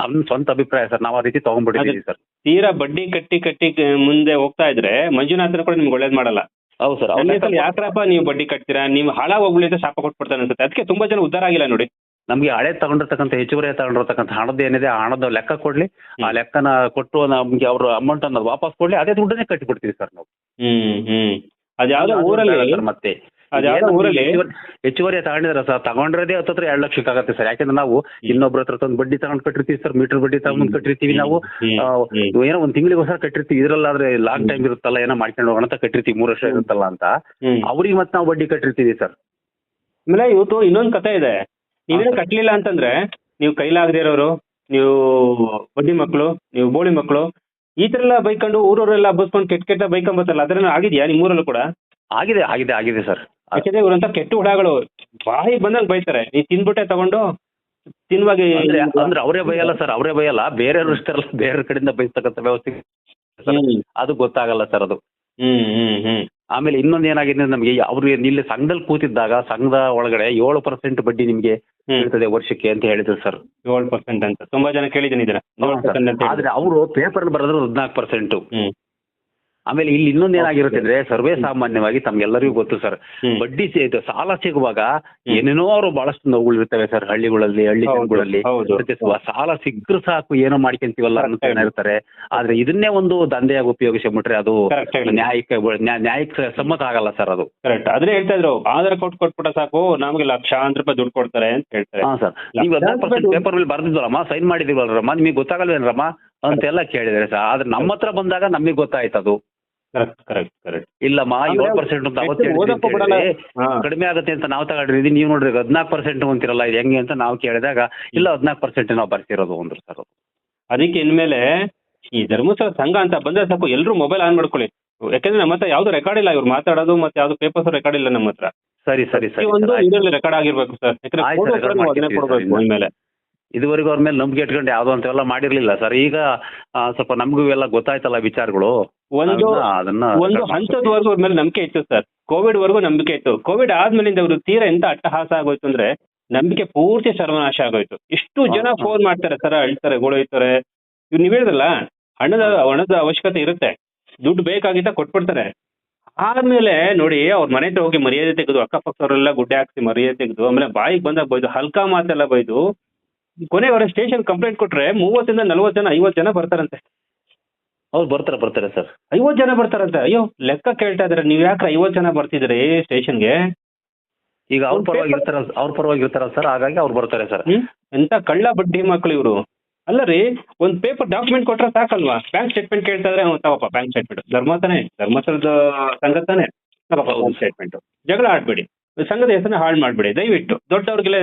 ನಮ್ ಸ್ವಂತ ಅಭಿಪ್ರಾಯ ಸರ್ ನಾವು ಆ ರೀತಿ ತಗೊಂಡ್ಬಿಟ್ಟಿದ್ದೀವಿ ಸರ್. ತೀರಾ ಬಡ್ಡಿ ಕಟ್ಟಿ ಕಟ್ಟಿ ಮುಂದೆ ಹೋಗ್ತಾ ಇದ್ರೆ ಮಂಜುನಾಥನ ಕೂಡ ನಿಮ್ಗೆ ಒಳ್ಳೇದ್ ಮಾಡಲ್ಲ. ಹೌದು ಸರ್ ಯಾಕ್ರಪ್ಪ ನೀವು ಬಡ್ಡಿ ಕಟ್ತೀರಾ? ನೀವು ಹಾಳ ಹೋಗ್ಲಿ ಅಂತ ಶಾಪ ಕೊಟ್ಬಿಡ್ತಾನೆ ಅನ್ಸುತ್ತೆ. ಅದಕ್ಕೆ ತುಂಬಾ ಜನ ಉದ್ದಾರ ಆಗಿಲ್ಲ ನೋಡಿ. ನಮಗೆ ಹಳೆ ತಗೊಂಡಿರ್ತಕ್ಕಂಥ ಹೆಚ್ಚುವರಿ ತಗೊಂಡಿರ್ತಕ್ಕಂಥ ಹಣದ ಏನಿದೆ ಆ ಹಣದ ಲೆಕ್ಕ ಕೊಡ್ಲಿ. ಆ ಲೆಕ್ಕನ ಕೊಟ್ಟು ನಮ್ಗೆ ಅವ್ರ ಅಮೌಂಟ್ ಅನ್ನೋದು ವಾಪಸ್ ಕೊಡ್ಲಿ. ಅದೇ ದುಡ್ಡನ್ನೇ ಕಟ್ಟಿಬಿಡ್ತೀವಿ ಸರ್ ನಾವು. ಹ್ಮ್ ಹ್ಮ್. ಅದ್ಯಾವ್ದೋ ಅದು ಊರಲ್ಲಿ ಸರ್ ಮತ್ತೆ. ಅದ್ಯಾವ್ದೋ ಏನು ಊರಲ್ಲಿ? ಹೆಚ್ಚುವರಿ- ತಗೊಂಡಿದ್ರೆ ಸರ್. ತಗೊಂಡ್ರದೇ ಹತ್ತತ್ರ ಎರಡು ಲಕ್ಷಕ್ಕೆ ಆಗುತ್ತೆ ಸರ್. ಯಾಕಂದ್ರೆ ನಾವು ಇನ್ನೊಬ್ರ ಹತ್ರ ತಂದು ಬಡ್ಡಿ ತಗೊಂಡ್ ಕಟ್ಟಿರ್ತೀವಿ ಸರ್. ಮೀಟರ್ ಬಡ್ಡಿ ತಗೊಂಡ್ ಕಟ್ಟಿರ್ತೀವಿ ನಾವು. ಏನೋ ಒಂದ್ ತಿಂಗಳಿಗೋಸ್ಕರ ಕಟ್ಟಿರ್ತೀವಿ. ಇದ್ರಲ್ಲಾದ್ರೆ ಲಾಂಗ್ ಟೈಮ್ ಇರುತ್ತಲ್ಲ ಏನೋ ಮಾಡ್ಕೊಂಡು ಹೋಗೋಣ ಅಂತ ಕಟ್ಟಿರ್ತೀವಿ. ಮೂರು ವರ್ಷ ಇರುತ್ತಲ್ಲ ಅಂತ. ಅವ್ರಿಗೆ ಮತ್ತೆ ನಾವು ಬಡ್ಡಿ ಕಟ್ಟಿರ್ತೀವಿ ಸರ್. ಆಮೇಲೆ ಇವತ್ತು ಇನ್ನೊಂದು ಕತೆ ಇದೆ. ನೀವೇನು ಕಟ್ಟಲಿಲ್ಲ ಅಂತಂದ್ರೆ ನೀವು ಕೈಲಾಗದೇ ಇರೋರು ನೀವು ಬಡ್ಡಿ ಮಕ್ಕಳು ನೀವು ಬೋಳಿ ಮಕ್ಕಳು ಈ ತರ ಎಲ್ಲ ಬೈಕೊಂಡು ಊರವರೆಲ್ಲ ಹಬ್ಬಸ್ಕೊಂಡು ಕೆಟ್ಟ ಕೆಟ್ಟ ಬೈಕೊಂಬತ್ತಲ್ಲ ಅದ್ರೇನೋ ಆಗಿದ್ಯಾ ನಿಮ್ಮೂರಲ್ಲೂ ಕೂಡ? ಆಗಿದೆ ಆಗಿದೆ ಆಗಿದೆ ಸರ್. ಯಾಕಂದ್ರೆ ಇವರಂತ ಕೆಟ್ಟ ಹುಳಗಳು. ಬಾಯಿ ಬಂದಾಗ ಬೈತಾರೆ. ನೀ ತಿನ್ಬಿಟ್ಟೆ ತಗೊಂಡು ತಿನ್ವಾಗಿ ಅಂದ್ರೆ ಅಂದ್ರೆ ಅವರೇ ಬೈಯಲ್ಲ ಸರ್ ಅವರೇ ಬೈಯಲ್ಲ. ಬೇರೆಯವ್ರು ಇರ್ತಾರಲ್ಲ ಬೇರೆ ಕಡೆಯಿಂದ ಬೈಸ್ತಕ್ಕಂಥ ವ್ಯವಸ್ಥೆ ಅದು ಗೊತ್ತಾಗಲ್ಲ ಸರ್ ಅದು. ಹ್ಮ್ ಹ್ಮ್ ಹ್ಮ್. ಆಮೇಲೆ ಇನ್ನೊಂದ್ ಏನಾಗಿದೆ ನಮಗೆ ಅವ್ರು ಇಲ್ಲಿ ಸಂಘದಲ್ಲಿ ಕೂತಿದ್ದಾಗ ಸಂಘದ ಒಳಗಡೆ ಏಳು ಪರ್ಸೆಂಟ್ ಬಡ್ಡಿ ನಿಮಗೆ ಇರ್ತದೆ ವರ್ಷಕ್ಕೆ ಅಂತ ಹೇಳಿದ್ರು ಸರ್. ಏಳು ಪರ್ಸೆಂಟ್ ಅಂತ. ತುಂಬಾ ಜನ ಕೇಳಿದ್ದೀನಿ ಇದನ್ನ. ಆದ್ರೆ ಅವರು ಪೇಪರ್ ಬರೆದ್ರು ಹದಿನಾಲ್ಕು ಪರ್ಸೆಂಟ್ ಆಮೇಲೆ ಇಲ್ಲಿ ಇನ್ನೊಂದ್ ಏನಾಗಿರುತ್ತೆ ಅಂದ್ರೆ ಸರ್ವೇ ಸಾಮಾನ್ಯವಾಗಿ ತಮ್ಗೆಲ್ಲರಿಗೂ ಗೊತ್ತು ಸರ್. ಬಡ್ಡಿ ಸಾಲ ಸಿಗುವಾಗ ಏನೇನೋ ಅವರು ಬಹಳಷ್ಟು ನೋವುಗಳು ಇರ್ತವೆ ಸರ್ ಹಳ್ಳಿಗಳಲ್ಲಿ ಹಳ್ಳಿ ಜನಗಳಲ್ಲಿ. ಸಾಲ ಸಿಕ್ಕರು ಸಾಕು ಏನೋ ಮಾಡ್ಕೊಂತೀವಲ್ಲ ಇರ್ತಾರೆ. ಆದ್ರೆ ಇದನ್ನೇ ಒಂದು ದಂಧೆಯಾಗಿ ಉಪಯೋಗಿಸ್ಬಿಟ್ರೆ ಅದು ಕರೆಕ್ಟ್ ಹೇಳಿ ನ್ಯಾಯಕ್ಕೆ ನ್ಯಾ- ನ್ಯಾಯಕ್ಕೆ ಸಮ್ಮತ ಆಗಲ್ಲ ಸರ್ ಅದು. ಕರೆಕ್ಟ್ ಅದನ್ನೇ ಹೇಳ್ತಾ ಇದ್ರು ಆಧಾರ್ ಕೋಟ್ ಕೊಟ್ಬಿಟ್ಟ ಸಾಕು ನಮ್ಗೆ ಲಕ್ಷಾಂತರ ರೂಪಾಯಿ ದುಡ್ಡು ಕೊಡ್ತಾರೆ ಅಂತ ಹೇಳ್ತಾರೆ. ಹಾ ಸರ್. ನೀವು ಪರ್ಸೆಂಟ್ ಪೇಪರ್ ಮೇಲೆ ಬರ್ದಿದ್ರಮ್ಮ ಸೈನ್ ಮಾಡಿದಿವಲ್ರಮ್ಮ ನಿಮಗೆ ಗೊತ್ತಾಗಲ್ವೇನ್ರಮ್ಮ ಅಂತೆಲ್ಲ ಕೇಳಿದ್ರೆ ಸರ್. ಆದ್ರೆ ನಮ್ಮ ಹತ್ರ ಬಂದಾಗ ನಮಗೆ ಗೊತ್ತಾಯ್ತು ಅದು ಇಲ್ಲಮ್ಮ ಏಳು ಪರ್ಸೆಂಟ್ ಅಂತ ಅವತ್ತು. ಕಡಿಮೆ ಆಗುತ್ತೆ ಅಂತ ನಾವು ತಗೊಂಡಿದ್ವಿ. ನೀವು ನೋಡ್ರಿ ಹದಿನಾಲ್ಕು ಪರ್ಸೆಂಟ್ ಅಂತಿರಲ್ಲ ಇದು ಹೆಂಗೆ ಅಂತ ನಾವು ಕೇಳಿದಾಗ ಇಲ್ಲ ಹದಿನಾಲ್ಕು ಪರ್ಸೆಂಟ್ ನಾವು ಬರ್ತಿರೋದು ಅಂದ್ರು ಸರ್ ಅದಕ್ಕೆ ಇನ್ಮೇಲೆ ಈ ಧರ್ಮಸ್ಥಳ ಸಂಘ ಅಂತ ಬಂದ್ರೆ ಸಾಕು ಎಲ್ಲರೂ ಮೊಬೈಲ್ ಆನ್ ಮಾಡ್ಕೊಳ್ಳಿ. ಯಾಕಂದ್ರೆ ನಮ್ಮ ಹತ್ರ ಯಾವ್ದು ರೆಕಾರ್ಡ್ ಇಲ್ಲ ಇವ್ರು ಮಾತಾಡೋದು ಮತ್ತೆ ಯಾವ್ದು ಪೇಪರ್ಸ್ ರೆಕಾರ್ಡ್ ಇಲ್ಲ ನಮ್ಮ ಹತ್ರ ಸರಿ ಸರಿ ಸರಿ ಒಂದು ಇದರಲ್ಲಿ ರೆಕಾರ್ಡ್ ಆಗಿರ್ಬೇಕು ಸರ್. ಯಾಕಂದ್ರೆ ಕೊಡ್ಬೇಕು ಇನ್ಮೇಲೆ. ಇದುವರೆಗೂ ಅವ್ರ ಮೇಲೆ ನಂಬಿಕೆ ಇಟ್ಕೊಂಡು ಯಾವ್ದು ಅಂತೆಲ್ಲ ಮಾಡಿರ್ಲಿಲ್ಲ ಸರ್. ಈಗ ಸ್ವಲ್ಪ ನಮಗೂ ಎಲ್ಲ ಗೊತ್ತಾಯ್ತಲ್ಲ ವಿಚಾರಗಳು. ಒಂದು ಒಂದು. ಹಂತದವರೆಗೂ ಅವ್ರ ಮೇಲೆ ನಂಬಿಕೆ ಇತ್ತು ಸರ್. ಕೋವಿಡ್ ವರೆಗೂ ನಂಬಿಕೆ ಇತ್ತು. ಕೋವಿಡ್ ಆದ್ಮೇಲಿಂದ ಅವರು ತೀರಾ ಎಂತ ಅಟ್ಟಹಾಸ ಆಗೋಯ್ತು ಅಂದ್ರೆ ನಂಬಿಕೆ ಪೂರ್ತಿ ಸರ್ವನಾಶ ಆಗೋಯ್ತು. ಇಷ್ಟು ಜನ. ಫೋನ್ ಮಾಡ್ತಾರೆ ಸರ್ ಅಳ್ತಾರೆ ಗುಳೋಯ್ತಾರೆ ಇವ್ ನೀವ್ ಹೇಳಿದ್ರಲ್ಲ ಹಣದ ಹಣದ ಅವಶ್ಯಕತೆ ಇರುತ್ತೆ. ದುಡ್ಡು ಬೇಕಾಗಿದ್ದ ಕೊಟ್ಬಿಡ್ತಾರೆ. ಆದ್ಮೇಲೆ ನೋಡಿ ಅವ್ರ ಮನೆ ಹತ್ರ ಹೋಗಿ ಮರ್ಯಾದೆ ತೆಗೆದು ಅಕ್ಕಪಕ್ಕದವರೆಲ್ಲ ಗುಡ್ಡೆ ಹಾಕ್ಸಿ ಮರ್ಯಾದೆ ತೆಗೆದು ಆಮೇಲೆ ಬಾಯಿಗೆ ಬಂದಾಗ ಬೈದು ಹಲ್ಕಾ ಮಾತೆಲ್ಲ ಬೈದು ಕೊನೆ ಅವರ ಸ್ಟೇಷನ್ ಕಂಪ್ಲೇಂಟ್ ಕೊಟ್ರೆ ಮೂವತ್ತರಿಂದ ನಲ್ವತ್ತು ಜನ ಐವತ್ತು ಜನ ಬರ್ತಾರಂತೆ. ಹೌದು ಬರ್ತಾರೆ ಬರ್ತಾರೆ ಸರ್. ಐವತ್ತು ಜನ ಬರ್ತಾರಂತೆ. ಅಯ್ಯೋ ಲೆಕ್ಕ ಕೇಳ್ತಾ ಇದಾರೆ ನೀವು ಯಾಕೆ ಐವತ್ತು ಜನ ಬರ್ತಿದ್ರಿ ಸ್ಟೇಷನ್ಗೆ? ಈಗ ಅವ್ರ ಅವ್ರ ಪರವಾಗಿ ಇರ್ತಾರ ಅವ್ರ ಪರವಾಗಿ ಇರ್ತಾರ ಸರ್ ಹಾಗಾಗಿ ಅವ್ರು ಬರ್ತಾರೆ ಸರ್. ಹ್ಮ್? ಎಂತ ಕಳ್ಳ ಬಡ್ಡಿ ಮಕ್ಳು ಇವರು. ಅಲ್ಲ ರೀ ಒಂದ್ ಪೇಪರ್ ಡಾಕ್ಯುಮೆಂಟ್ ಕೊಟ್ರೆ ಸಾಕಲ್ವಾ? ಬ್ಯಾಂಕ್ ಸ್ಟೇಟ್ಮೆಂಟ್ ಕೇಳ್ತಾ ಇದ್ರೆ ತಗೋಪ್ಪ ಬ್ಯಾಂಕ್ ಸ್ಟೇಟ್ಮೆಂಟ್ ಧರ್ಮ ತಾನೆ ಧರ್ಮಸ್ಥಳದ ಸಂಘ ತಾನೇ. ತಗೋಪ್ಪ ಬ್ಯಾಂಕ್ ಸ್ಟೇಟ್ಮೆಂಟ್ ಜಗಳ ಆಡ್ಬೇಡಿ. ಸಂಘದ ಹೆಸರನ್ನ ಹಾಳು ಮಾಡ್ಬೇಡಿ. ದಯವಿಟ್ಟು. ದೊಡ್ಡವ್ರಿಗೆಲ್ಲ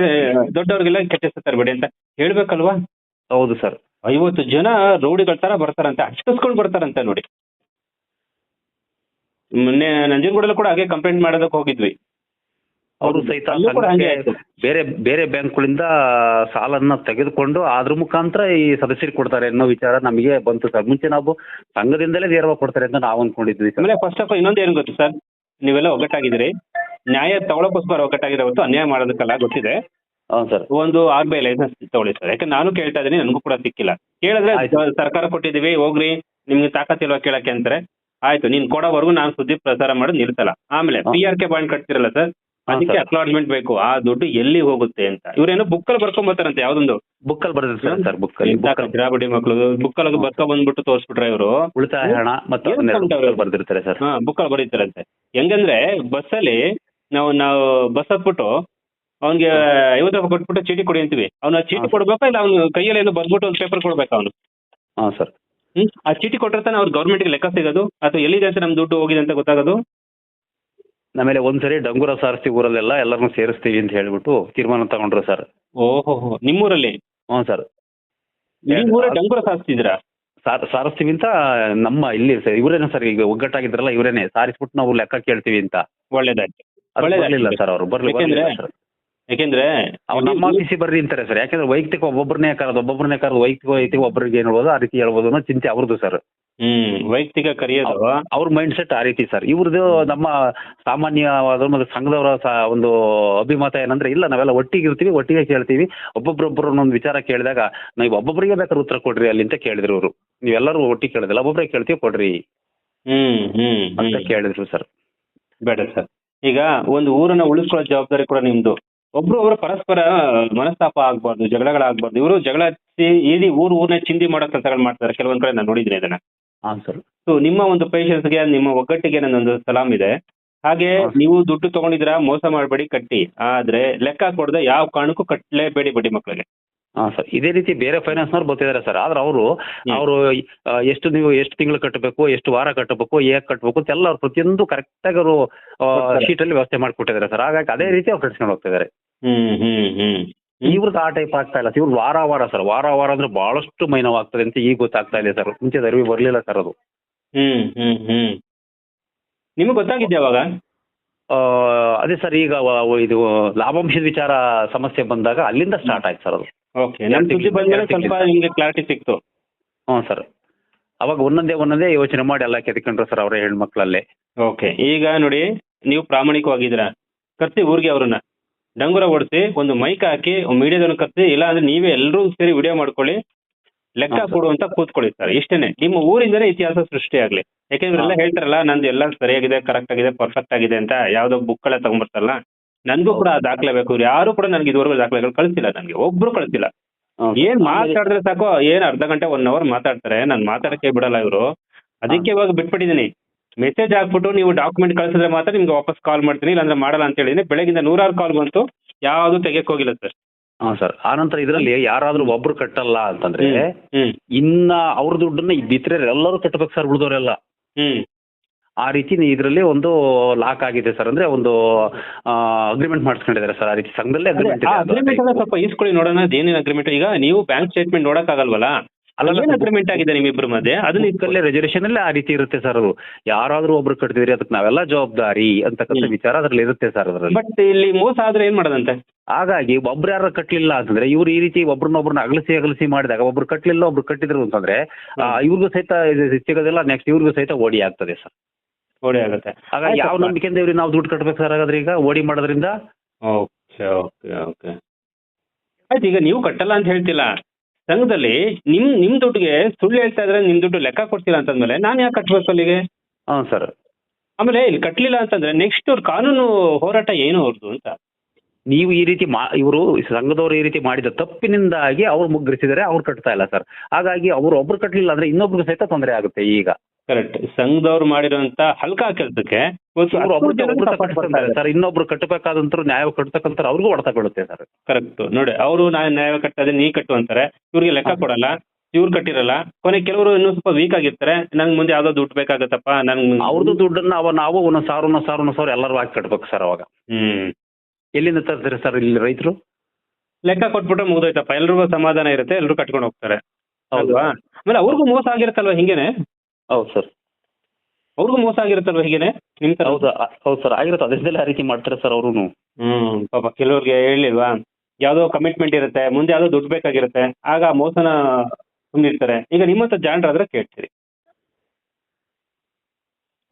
ದೊಡ್ಡವ್ರಿಗೆಲ್ಲ ಕೆಟ್ಟ ಹೆಸರು ತರಬೇಡಿ ಅಂತ ಹೇಳ್ಬೇಕಲ್ವಾ? ಹೌದು ಸರ್. ಐವತ್ತು ಜನ ರೌಡಿಗಳ ತರ ಬರ್ತಾರಂತೆ ಅಚ್ಕಸ್ಕೊಂಡು ಬರ್ತಾರಂತೆ ನೋಡಿ. ಮೊನ್ನೆ ನಂಜನಗೂಡಲ್ಲೂ ಕೂಡ ಹಾಗೆ ಕಂಪ್ಲೇಂಟ್ ಮಾಡೋದಕ್ಕೆ ಹೋಗಿದ್ವಿ. ಅವರು ಸಹಿತ ಬೇರೆ ಬೇರೆ ಬ್ಯಾಂಕ್ಗಳಿಂದ ಸಾಲನ್ನ ತೆಗೆದುಕೊಂಡು ಅದ್ರ ಮುಖಾಂತರ ಈ ಸದಸ್ಯರಿಗೆ ಕೊಡ್ತಾರೆ ಅನ್ನೋ ವಿಚಾರ ನಮಗೆ ಬಂತು ಸರ್. ಮುಂಚೆ ನಾವು ಸಂಘದಿಂದಲೇ ನೇರವ ಕೊಡ್ತಾರೆ ಅಂತ ನಾವು ಅನ್ಕೊಂಡಿದ್ವಿ ಆಮೇಲೆ ಫಸ್ಟ್ ಆಫ್ ಆಲ್ ಇನ್ನೊಂದು ಏನು ಗೊತ್ತು ಸರ್? ನೀವೆಲ್ಲ ಒಗ್ಗಟ್ಟಾಗಿದ್ದೀರಿ. ನ್ಯಾಯ ತಗೊಳಕ್ಕೋಸ್ಕರ ಒಗ್ಗಟ್ಟಾಗಿರೋದು ಹೊತ್ತು ಅನ್ಯಾಯ ಮಾಡೋದಕ್ಕೆಲ್ಲ ಗೊತ್ತಿದೆ. ಹೌದು ಸರ್. ಒಂದು ಆರ್ ಬಿ ಐ ಲೈಸೆನ್ಸ್ ತಗೊಳ್ಳಿ ಸರ್. ಯಾಕಂದ್ರೆ ನಾನು ಕೇಳ್ತಾ ಇದ್ದೀನಿ ನನಗೂ ಕೂಡ ಸಿಕ್ಕಿಲ್ಲ. ಕೇಳಿದ್ರೆ ಆಯ್ತು. ಸರ್ಕಾರ ಕೊಟ್ಟಿದೀವಿ ಹೋಗ್ರಿ. ನಿಮ್ಗೆ ತಾಕತ್ತಿಲ್ವಾ ಕೇಳಕ್ಕೆ ಅಂತಾರೆ. ಆಯ್ತು ನೀನ್ ಕೊಡೋವರೆಗೂ ನಾನು ಸುದ್ದಿ ಪ್ರಸಾರ ಮಾಡೋದು ನಿಲ್ಸಲ್ಲ. ಆಮೇಲೆ ಹಾ. ಪಿ ಆರ್ ಕೆ ಬಾಂಡ್ ಕಟ್ತಿರಲ್ಲ ಸರ್? ಅದಕ್ಕೆ ಸರ್. ಅಕ್ನಾಲಜ್ಮೆಂಟ್ ಬೇಕು. ಆ ದುಡ್ಡು ಎಲ್ಲಿ ಹೋಗುತ್ತೆ ಅಂತ. ಇವ್ರೇನು ಬುಕ್ಕಲ್ಲಿ ಬರ್ಕೊಂಡ್ ಬರ್ತಾರಂತೆ ಯಾವ್ದೊಂದು? ಬುಕ್ಕಲ್ಲಿ ಬರ್ದಿರ್ತಾರೆ ಸರ್ ಬುಕ್ಕಲ್ಲಿ. ಇಂಥ ಕಚ್ಚಾಬಡಿ ಮಕ್ಕಳು ಬುಕ್ಕಲ್ಲಿ ಬರ್ಕೊ ಬಂದ್ಬಿಟ್ಟು ತೋರಿಸ್ಬಿಟ್ರೆ ಇವರು. ಉಳಿತಾಯ ಹಣ ಮತ್ತೆ ಏನು ಬರ್ದಿರ್ತಾರೆ ಸರ್. ಹಾ ಬುಕ್ಕಲ್ಲಿ ಬರೀತಾರಂತೆ. ಹೆಂಗಂದ್ರೆ ಬಸ್ಸಲ್ಲಿ ನಾವು ನಾವು ಬಸ್ ಹತ್ಬಿಟ್ಟು ಅವ್ನಿಗೆ ಐವತ್ತು ರೂಪಾಯಿ ಕೊಟ್ಬಿಟ್ಟು ಚೀಟಿ ಕೊಡಿ ಅಂತೀವಿ. ಅವ್ನ ಚೀಟಿ. ಕೊಡ್ಬೇಕಾ ಇಲ್ಲ ಅವ್ನ ಕೈಯಲ್ಲಿ ಏನೋ ಬರ್ಬಿಟ್ಟು ಒಂದು ಪೇಪರ್ ಕೊಡ್ಬೇಕಾ ಅವನು ಹಾಂ ಸರ್. ಹ್ಮ್ ಆ ಚೀಟಿ ಕೊಟ್ಟರೆ ತಾನೆ ಅವ್ರ ಗೌರ್ಮೆಂಟ್ಗೆ ಲೆಕ್ಕ ಸಿಗೋದು? ಅಥವಾ ಎಲ್ಲಿದೆ ಅಂತ ನಮ್ ದುಡ್ಡು ಹೋಗಿದೆ ಅಂತ ಗೊತ್ತಾಗೋದು? ಆಮೇಲೆ ಒಂದ್ಸರಿ ಡಂಗೂರ ಸಾರಿಸ್ತೀವಿ ಊರಲ್ಲೆಲ್ಲ ಎಲ್ಲರನ್ನೂ ಸೇರಿಸ್ತೀವಿ ಅಂತ ಹೇಳ್ಬಿಟ್ಟು ತೀರ್ಮಾನ ತಗೊಂಡ್ರು ಸರ್. ಓಹೋ ನಿಮ್ಮೂರಲ್ಲಿ ಹ್ಞೂ ಸರ್. ನಿಮ್ಮ ಊರಲ್ಲಿ ಡಂಗುರ ಸಾಧಿಸಿದ್ರಾ ಸಾರ್ ಸಾರಿಸ್ತೀವಿ ಅಂತ ನಮ್ಮ ಇಲ್ಲಿ ಸರ್ ಇವರೇನೆ ಸರ್ ಈಗ ಒಗ್ಗಟ್ಟಾಗಿದ್ರಲ್ಲ ಇವರೇನೆ. ಸಾರಿಸ್ಬಿಟ್ಟು ನಾವು ಲೆಕ್ಕ ಕೇಳ್ತೀವಿ ಅಂತ. ಒಳ್ಳೇದಾಯ್ತು. ಅದು ಒಳ್ಳೇದಾಯ್ತು. ಬರ್ಲಿಲ್ಲ ಸರ್ ಅವರು. ಬರ್ಲಿ ಯಾಕೆಂದ್ರೆ ಬರ್ಲಿಲ್ಲ ಸರ್. ಯಾಕೆಂದ್ರೆ ಅವ್ರು ನಮ್ಮ ಆಫೀಸಿ ಬರ್ರಿ ಅಂತಾರೆ ಸರ್ ಯಾಕಂದ್ರೆ ವೈಯಕ್ತಿಕ ಒಬ್ಬೊಬ್ಬರನ್ನೇ ಕರೆದು ಒಬ್ಬೊಬ್ಬರನ್ನೇ ಕರೆದು ವೈಯಕ್ತಿಕ ವೈಯಕ್ತಿಕ ಒಬ್ಬರಿಗೆ ಏನು ಹೇಳ್ಬೋದು ಆ ರೀತಿ ಹೇಳ್ಬೋದು ಅನ್ನೋ ಚಿಂತೆ ಅವ್ರದ್ದು ಸರ್ ಹ್ಮ್ ವೈಯಕ್ತಿಕ ಕರಿಯೋದು. ಅವ್ರ ಮೈಂಡ್ ಸೆಟ್ ಆ ರೀತಿ ಸರ್ ಇವ್ರದ್ದು ನಮ್ಮ ಸಾಮಾನ್ಯವಾದ ಮತ್ತೆ ಸಂಘದವರ ಒಂದು ಅಭಿಮತ ಏನಂದ್ರೆ ಇಲ್ಲ ನಾವೆಲ್ಲ ಒಟ್ಟಿಗೆ ಇರ್ತೀವಿ ಒಟ್ಟಿಗೆ ಕೇಳ್ತೀವಿ. ಒಬ್ಬೊಬ್ಬರೊಬ್ಬರು ಒಂದು ವಿಚಾರ ಕೇಳಿದಾಗ ನೀವು ಒಬ್ಬೊಬ್ಬರಿಗೆ ಬೇಕಾದ್ರೆ ಉತ್ತರ ಕೊಡ್ರಿ ಅಲ್ಲಿ ಅಂತ ಕೇಳಿದ್ರು ಅವರು ನೀವೆಲ್ಲರೂ ಒಟ್ಟಿಗೆ ಕೇಳಿದಿಲ್ಲ ಒಬ್ಬೊಬ್ಬರೇ ಕೇಳ್ತೀವಿ ಕೊಡ್ರಿ. ಹ್ಮ್ ಹ್ಮ್ ಅಂತ ಕೇಳಿದ್ರು ಸರ್ ಬೇಡ ಸರ್ ಈಗ ಒಂದು ಊರನ್ನ ಉಳಿಸ್ಕೊಳ್ಳೋ ಜವಾಬ್ದಾರಿ ಕೂಡ ನಿಮ್ದು. ಒಬ್ರು ಒಬ್ರು ಪರಸ್ಪರ ಮನಸ್ತಾಪ ಆಗ್ಬಾರ್ದು ಜಗಳಗಳಾಗ್ಬಾರ್ದು ಇವರು ಜಗಳ ಹಚ್ಚಿ ಇಡೀ ಊರ್ ಊರ್ನ ಚಿಂದಿ ಮಾಡೋ ಕೆಲಸಗಳು ಮಾಡ್ತಾರೆ. ಕೆಲವೊಂದ್ ಕಡೆ ನಾನು ನೋಡಿದ್ದೀನಿ ಇದನ್ನ. ಹಾಂ ಸರ್. ಸೊ ನಿಮ್ಮ ಒಂದು ಪೇಷನ್ಸ್ಗೆ ನಿಮ್ಮ ಒಗ್ಗಟ್ಟಿಗೆ ನನ್ನೊಂದು ಸಲಾಮ್ ಇದೆ. ಹಾಗೆ ನೀವು ದುಡ್ಡು ತಗೊಂಡಿದ್ರ ಮೋಸ ಮಾಡಬೇಡಿ ಕಟ್ಟಿ. ಆದ್ರೆ ಲೆಕ್ಕ ಕೊಡದೆ ಯಾವ ಕಾರಣಕ್ಕೂ ಕಟ್ಟಲೇಬೇಡಿ ಬಡ್ಡಿ ಮಕ್ಕಳಿಗೆ ಹಾ ಸರ್. ಇದೇ ರೀತಿ ಬೇರೆ ಫೈನಾನ್ಸ್ ನವರು ಬರ್ತಿದ್ದಾರೆ ಸರ್. ಆದ್ರೆ ಅವರು ಅವರು ಎಷ್ಟು ನೀವು ಎಷ್ಟು ತಿಂಗಳು ಕಟ್ಟಬೇಕು ಎಷ್ಟು ವಾರ ಕಟ್ಟಬೇಕು ಹೇಗೆ ಕಟ್ಟಬೇಕು ಅಂತ ಎಲ್ಲ ಅವ್ರು ಪ್ರತಿಯೊಂದು ಕರೆಕ್ಟಾಗಿ ಅವರು ಶೀಟ್ ಅಲ್ಲಿ ವ್ಯವಸ್ಥೆ ಮಾಡಿಕೊಟ್ಟಿದ್ದಾರೆ ಸರ್. ಹಾಗಾಗಿ ಅದೇ ರೀತಿ ಅವ್ರು ಕಟ್ಸ್ಕೊಂಡು ಹೋಗ್ತಿದ್ದಾರೆ. ಹ್ಮ್ ಹ್ಮ್ ಹ್ಮ್. ಇವ್ರದ್ದು ಆ ಟೈಪ್ ಆಗ್ತಾ ಇಲ್ಲ. ಇವ್ರು ವಾರ ವಾರ ಸರ್ ವಾರ ವಾರ ಅಂದ್ರೆ ಬಹಳಷ್ಟು ಮೈನವಾಗ್ತದೆ ಅಂತ ಈಗ ಗೊತ್ತಾಗ್ತಾ ಇದೆ ಸರ್ ಮುಂಚೆ ಅರಿವಿ ಬರಲಿಲ್ಲ ಸರ್ ಅದು. ಹ್ಮ್ ಹ್ಮ್ ಹ್ಮ್. ನಿಮಗೆ ಗೊತ್ತಾಗಿದ್ದೆ ಅವಾಗ? ಆ, ಅದೇ ಸರ್ ಈಗ ವ- ಇದು ಲಾಭಾಂಶದ ವಿಚಾರ ಸಮಸ್ಯೆ ಬಂದಾಗ ಅಲ್ಲಿಂದ ಸ್ಟಾರ್ಟ್ ಆಯ್ತು ಸರ್ ಅದು. ಓಕೆ ನನ್ನ ಸುದ್ದಿ ಬಂದ್ಮೇಲೆ ಸ್ವಲ್ಪ ನಿಮ್ಗೆ ಕ್ಲಾರಿಟಿ ಸಿಕ್ತು. ಹ್ಞೂ ಸರ್ ಅವಾಗ ಒಂದೊಂದೇ ಒಂದೊಂದೇ ಯೋಚನೆ ಮಾಡಿ ಎಲ್ಲ ಕೆತ್ಕೊಂಡ್ರು ಸರ್ ಅವರೇ ಹೆಣ್ಮಕ್ಳಲ್ಲೇ. ಓಕೆ ಈಗ ನೋಡಿ ನೀವು ಪ್ರಾಮಾಣಿಕವಾಗಿದ್ದೀರಾ? ಕರ್ತಿ ಊರಿಗೆ ಅವ್ರನ್ನ. ಡಂಗುರ ಹೊಡ್ಸಿ ಒಂದು ಮೈಕ್ ಹಾಕಿ ಮೀಡಿಯಾದವ್ರನ್ನ ಕರ್ಸಿ ಇಲ್ಲ ಅಂದ್ರೆ ನೀವೇ ಎಲ್ಲರೂ ಸೇರಿ ವಿಡಿಯೋ ಮಾಡ್ಕೊಳ್ಳಿ. ಲೆಕ್ಕ ಕೊಡುವಂತ. ಕೂತ್ಕೊಳ್ಳಿ ಸರ್ ಇಷ್ಟೇನೆ. ನಿಮ್ಮ ಊರಿಂದನೇ ಇತಿಹಾಸ ಸೃಷ್ಟಿ ಆಗ್ಲಿ. ಯಾಕೆಂದ್ರೆ ಎಲ್ಲ ಹೇಳ್ತಾರಲ್ಲ ನಂದು ಎಲ್ಲ ಸರಿಯಾಗಿದೆ ಕರೆಕ್ಟ್ ಆಗಿದೆ ಪರ್ಫೆಕ್ಟ್ ಆಗಿದೆ ಅಂತ ಯಾವ್ದೋ ಬುಕ್ಗಳ ತಗೊಂಡ್ಬರ್ತಾರಲ್ಲ ನನ್ಗೂ ಕೂಡ ಆ ದಾಖಲೆ ಬೇಕು ಇವ್ರು ಯಾರು ಕೂಡ ನನ್ಗೆ ಇದುವರೆಗೂ ದಾಖಲೆಗಳು ಕಳಿಸಿಲ್ಲ ನನ್ಗೆ ಒಬ್ರು ಕಳಿಸಿಲ್ಲ. ಏನ್ ಮಾತಾಡಿದ್ರೆ ಸಾಕು ಏನ್ ಅರ್ಧ ಗಂಟೆ ಒನ್ ಅವರ್ ಮಾತಾಡ್ತಾರೆ ನಾನು ಮಾತಾಡಕ್ಕೆ ಬಿಡಲ್ಲ ಇವರು. ಅದಕ್ಕೆ ಇವಾಗ ಬಿಟ್ಬಿಟ್ಟಿದೀನಿ. ಮೆಸೇಜ್ ಹಾಕ್ಬಿಟ್ಟು ನೀವು ಡಾಕ್ಯುಮೆಂಟ್ ಕಳಿಸಿದ್ರೆ ಮಾತ್ರ ನಿಮ್ಗೆ ವಾಪಸ್ ಕಾಲ್ ಮಾಡ್ತೀನಿ ಇಲ್ಲಾಂದ್ರೆ ಮಾಡಲ್ಲ ಅಂತ ಹೇಳಿದ್ರೆ ಬೆಳಗಿಂದ ನೂರಾರು ಕಾಲ್ ಬಂತು ಯಾವುದು ತೆಗಿಯಕ್ ಹೋಗಿಲ್ಲ ಸರ್. ಹಾ ಸರ್ ಆನಂತರ ಇದರಲ್ಲಿ ಯಾರಾದ್ರೂ ಒಬ್ರು ಕಟ್ಟಲ್ಲ ಅಂತಂದ್ರೆ ಇನ್ನ ಅವ್ರ ದುಡ್ಡನ್ನ ಬಿತ್ತರೆ ಎಲ್ಲರೂ ಕಟ್ಟಬೇಕು ಸರ್ ಉಳಿದವರೆಲ್ಲ ಹ್ಮ್. ಆ ರೀತಿ ಇದರಲ್ಲಿ ಒಂದು ಲಾಕ್ ಆಗಿದೆ ಸರ್ ಅಂದ್ರೆ ಒಂದು ಅಗ್ರಿಮೆಂಟ್ ಮಾಡಿಸ್ಕೊಂಡಿದ್ದಾರೆ ಸರ್. ಆ ರೀತಿ ಸಂಘದಲ್ಲೇ ಅಗ್ರಿಮೆಂಟ್ ಸ್ವಲ್ಪ ಈಸ್ಕೊಳ್ಳಿ ನೋಡೋಣ ಏನೇನು ಅಗ್ರಿಮೆಂಟ್ ಈಗ ನೀವು ಬ್ಯಾಂಕ್ ಸ್ಟೇಟ್ಮೆಂಟ್ ನೋಡಕ್ ಆಗಲ್ವಲ್ಲ ಅಲ್ಲ ಅಗ್ರಿಮೆಂಟ್ ಆಗಿದೆ ನಿಮ್ಮಿಬ್ಬರ ಮಧ್ಯೆ? ಅದನ್ನ ಅದನ್ನ ರೆಸರ್ವೇಷನ್ ಅಲ್ಲಿ ಆ ರೀತಿ ಇರುತ್ತೆ ಸರ್ ಅದು. ಯಾರಾದ್ರೂ ಒಬ್ರು ಕಟ್ಟಿದ್ರಿ ಅದಕ್ಕೆ ನಾವೆಲ್ಲ ಜವಾಬ್ದಾರಿ ಅಂತಕ್ಕಂಥ. ವಿಚಾರ ಅದ್ರಲ್ಲಿ ಇರುತ್ತೆ ಸರ್ ಅದರಲ್ಲಿ. ಬಟ್ ಇಲ್ಲಿ ಮೋಸ ಆದ್ರೆ ಏನ್ ಮಾಡದಂತೆ? ಹಾಗಾಗಿ ಒಬ್ರು ಯಾರು ಕಟ್ಟಲಿಲ್ಲ ಅಂತಂದ್ರೆ ಇವ್ರು ಈ ರೀತಿ ಒಬ್ರನ್ನೊಬ್ರನ್ನ ಅಗಲಸಿ ಅಗಲಸಿ ಮಾಡಿದಾಗ ಒಬ್ರು ಕಟ್ಟಲಿಲ್ಲ ಒಬ್ರು ಕಟ್ಟಿದ್ರು ಅಂತಂದ್ರೆ ಇವ್ರಿಗೂ ಸಹಿತ ಇದು ಸಿಗೋದಿಲ್ಲ ನೆಕ್ಸ್ಟ್ ಇವ್ರಿಗೂ ಸಹಿತ ಓಡಿ ಆಗ್ತದೆ ಸರ್ ಓಡಿ ಆಗುತ್ತೆ. ಹಾಗಾಗಿ ಯಾವ. ನಂಬಿಕೆಯಿಂದ ಇವ್ರಿಗೆ ನಾವು ದುಡ್ಡು ಕಟ್ಬೇಕು ಸರ್ ಹಾಗಾದ್ರೆ ಈಗ? ಓಡಿ ಮಾಡೋದ್ರಿಂದ? Okay okay okay. ಆಯ್ತು ಈಗ ನೀವು ಕಟ್ಟಲ್ಲ ಅಂತ ಹೇಳ್ತಿಲ್ಲ. ಸಂಘದಲ್ಲಿ ನಿಮ್ ನಿಮ್ ದುಡ್ಡಿಗೆ ಸುಳ್ಳು ಹೇಳ್ತಾ ಇದ್ರೆ ನಿಮ್ ದುಡ್ಡು ಲೆಕ್ಕ ಕೊಡ್ತೀರಾ ಅಂತಂದ್ಮೇಲೆ ನಾನು ಯಾಕೆ ಕಟ್ಬೇಕು ಅಲ್ಲಿಗೆ? ಹಾಂ ಸರ್. ಆಮೇಲೆ ಇಲ್ಲಿ ಕಟ್ಲಿಲ್ಲ ಅಂತಂದ್ರೆ ನೆಕ್ಸ್ಟ್ ಅವ್ರ ಕಾನೂನು ಹೋರಾಟ ಏನು ಅವ್ರದ್ದು ಅಂತ? ನೀವು ಈ ರೀತಿ ಮಾ ಇವರು ಸಂಘದವರು ಈ ರೀತಿ ಮಾಡಿದ ತಪ್ಪಿನಿಂದಾಗಿ ಅವ್ರು ಮುಗ್ಗರಿಸಿದರೆ ಅವ್ರು ಕಟ್ತಾ ಇಲ್ಲ ಸರ್. ಹಾಗಾಗಿ ಅವರು ಒಬ್ರು ಕಟ್ಟಲಿಲ್ಲ ಅಂದ್ರೆ ಇನ್ನೊಬ್ರಿಗೆ ಸಹಿತ ತೊಂದರೆ ಆಗುತ್ತೆ ಈಗ. ಕರೆಕ್ಟ್ ಸಂಘದವ್ರು ಮಾಡಿರೋಂತ ಹಲ್ಕಾ ಕೆಲಸಕ್ಕೆ ಸರ್. ಇನ್ನೊಬ್ರು ಕಟ್ಟಬೇಕಾದಂತರು ನ್ಯಾಯ ಕಟ್ಟತಕ್ಕಂತ ಅವ್ರಿಗೂ ಹೊಡೆತ ಬೀಳುತ್ತೆ ಸರ್. ಕರೆಕ್ಟ್ ನೋಡಿ ಅವರು ನಾನು ನ್ಯಾಯ ಕಟ್ಟದೆ ನೀ ಕಟ್ಟು ಅಂತಾರೆ. ಇವ್ರಿಗೆ ಲೆಕ್ಕ ಕೊಡಲ್ಲ ಇವ್ರು ಕಟ್ಟಿರಲ್ಲ. ಕೊನೆ ಕೆಲವರು ಇನ್ನೂ ಸ್ವಲ್ಪ ವೀಕ್ ಆಗಿರ್ತಾರೆ. ನಂಗೆ ಮುಂದೆ ಯಾವ್ದೋ ದುಡ್ಡು ಬೇಕಾಗತ್ತಪ್ಪ ನನ್ಗೆ ಅವ್ರದ್ದು ದುಡ್ಡನ್ನ ಅವ ನಾವು ಒಂದೊಂದು ಸಾವಿರ ಒಂದೊಂದು ಸಾವಿರ ಒಂದೊಂದು ಸಾವಿರ ಎಲ್ಲರೂ ಹಾಕಿ ಕಟ್ಬೇಕು ಸರ್ ಅವಾಗ. ಹ್ಮ್. ಎಲ್ಲಿಂದ ತರ್ತಾರೆ ಸರ್ ಇಲ್ಲಿ ರೈತರು? ಲೆಕ್ಕ ಕೊಟ್ಬಿಟ್ರೆ ಮುಗ್ದೋಯ್ತಪ್ಪ. ಎಲ್ರಿಗೂ ಸಮಾಧಾನ ಇರುತ್ತೆ ಎಲ್ರು ಕಟ್ಕೊಂಡು ಹೋಗ್ತಾರೆ. ಹೌದಾ. ಆಮೇಲೆ ಅವ್ರಿಗೂ ಮೋಸ ಆಗಿರುತ್ತಲ್ವಾ ಹಿಂಗೇನೆ? ಹೌದು ಸರ್. ಅವ್ರಿಗೂ ಮೋಸ ಆಗಿರುತ್ತಲ್ವಾ ಹೀಗೇನೆ? ನಿಮ್ ತರ? ಹೌದು ಆ- ಹೌದು ಸರ್ ಆಗಿರುತ್ತೆ. ಅದೆಲ್ಲ ಆ ರೀತಿ ಮಾಡ್ತಾರೆ ಸರ್ ಅವರು ಹ್ಮ್ ಪಾಪ ಕೆಲವ್ರಿಗೆ ಹೇಳಿಲ್ವಾ? ಯಾವ್ದೋ ಕಮಿಟ್ಮೆಂಟ್ ಇರುತ್ತೆ ಮುಂದೆ ಯಾವ್ದೋ ದುಡ್ಡು ಬೇಕಾಗಿರುತ್ತೆ ಆಗ ಆ ಮೋಸನ ತುಂಬಿರ್ತಾರೆ ಈಗ ನಿಮ್ಮಂತ ಜಾಣರಾದ್ರೆ ಕೇಳ್ತೀರಿ.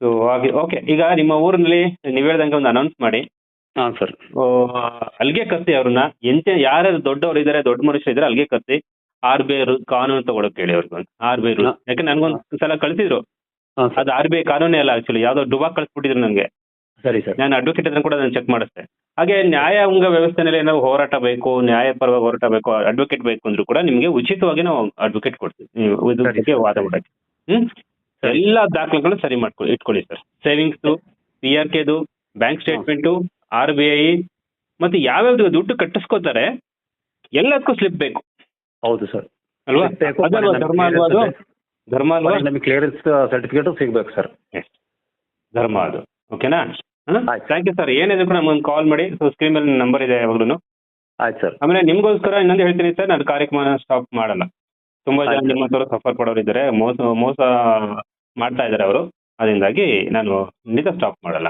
ಸೊ ಹಾಗೆ ಓಕೆ ಈಗ ನಿಮ್ಮ ಊರಿನಲ್ಲಿ ನೀವ್ ಹೇಳ್ದಂಗೆ ಒಂದು ಅನೌನ್ಸ್ ಮಾಡಿ. ಹಾಂ ಸರ್. ಆ, ಅಲ್ಲಿಗೆ ಕತ್ತಿ ಅವ್ರನ್ನ. ಎಂತ ಯಾರ್ಯಾರು ದೊಡ್ಡವರು ಇದ್ದಾರೆ ದೊಡ್ಡ ಮನುಷ್ಯರು ಇದ್ದಾರೆ ಅಲ್ಲಿಗೆ ಕರ್ಸಿ ಆರ್ ಬಿ ಐ ಕಾನೂನು ತಗೊಳಕ್ ಹೇಳಿ ಅವ್ರಿಗೆ ಆರ್ ಬಿ ಐ ರೂಲ್. ಯಾಕೆ ನನ್ಗೊಂದ್ ಸಲ ಕಳಿಸಿದ್ರು. ಹಾಂ. ಸರ್ ಅದು ಆರ್ ಬಿ ಐ ಕಾನೂನೇ ಅಲ್ಲ ಆಕ್ಚುಲಿ ಯಾವ್ದೋ ಡುಬಾ ಕಳ್ಸಿಬಿಟ್ಟಿದ್ರು ನನಗೆ. ಸರಿ ಸರ್. ನಾನು ಅಡ್ವೊಕೇಟ್ ಹತ್ರ ಕೂಡ ನಾನು ಚೆಕ್ ಮಾಡಿಸ್ತೆ ಹಾಗೆ ನ್ಯಾಯಾಂಗ ವ್ಯವಸ್ಥೆನಲ್ಲಿ ಏನಾದ್ರು ಹೋರಾಟ ಬೇಕು ನ್ಯಾಯ ಪರವಾಗಿ ಹೋರಾಟ ಬೇಕು ಅಡ್ವೊಕೇಟ್ ಬೇಕು ಅಂದ್ರೂ ಕೂಡ ನಿಮ್ಗೆ ಉಚಿತವಾಗಿ ನಾವು ಅಡ್ವೊಕೇಟ್ ಕೊಡ್ತೀವಿ. ನೀವು ಇದ್ರ ಸರಿ, ಬಗ್ಗೆ ಸರಿ. ವಾದ ಮಾಡಕ್ಕೆ. ಹ್ಮ್? ಎಲ್ಲ ದಾಖಲೆಗಳು ಸರಿ ಮಾಡ್ಕೊಳ್ಳಿ ಇಟ್ಕೊಳ್ಳಿ sir. Savings P R ಕೆದು bank statement R B I ಮತ್ತೆ ಯಾವ್ಯಾವ್ದು ದುಡ್ಡು ಕಟ್ಟಿಸ್ಕೋತಾರೆ ಎಲ್ಲದಕ್ಕೂ ಸ್ಲಿಪ್ ಬೇಕು. ಹೌದು ಸರ್. ಅಲ್ವಾ? ಧರ್ಮ ಅಲ್ವಾ ಅದು? ಧರ್ಮ ಅಲ್ವಾ? ನಮಗೆ ಕ್ಲಿಯರೆನ್ಸ್ ಸರ್ಟಿಫಿಕೇಟ್ ಸಿಗ್ಬೇಕು ಸರ್. ಧರ್ಮ ಅದು. ಓಕೆನಾ. ಥ್ಯಾಂಕ್ ಯು ಸರ್ ಏನಿದೆ ಕೂಡ ನಮ್ಗೆ ಕಾಲ್ ಮಾಡಿ. ಸೊ ಸ್ಕ್ರೀನ್ ಮೇಲೆ ನಂಬರ್ ಇದೆ ಯಾವಾಗ್ಲೂ ಆಯ್ತು ಸರ್. ಆಮೇಲೆ ನಿಮ್ಗೋಸ್ಕರ ಇನ್ನೊಂದು ಹೇಳ್ತೀನಿ ಸರ್ ನಾನು ಕಾರ್ಯಕ್ರಮ ಸ್ಟಾಪ್ ಮಾಡಲ್ಲ. ತುಂಬಾ ಜನ ನಿಮ್ಮ ಹತ್ರ ಸಫರ್ ಪಡೋರು ಇದ್ದಾರೆ ಮೋಸ ಮೋಸ ಮಾಡ್ತಾ ಇದ್ದಾರೆ ಅವರು. ಅದರಿಂದಾಗಿ ನಾನು ನಿಜ ಸ್ಟಾಪ್ ಮಾಡಲ್ಲ.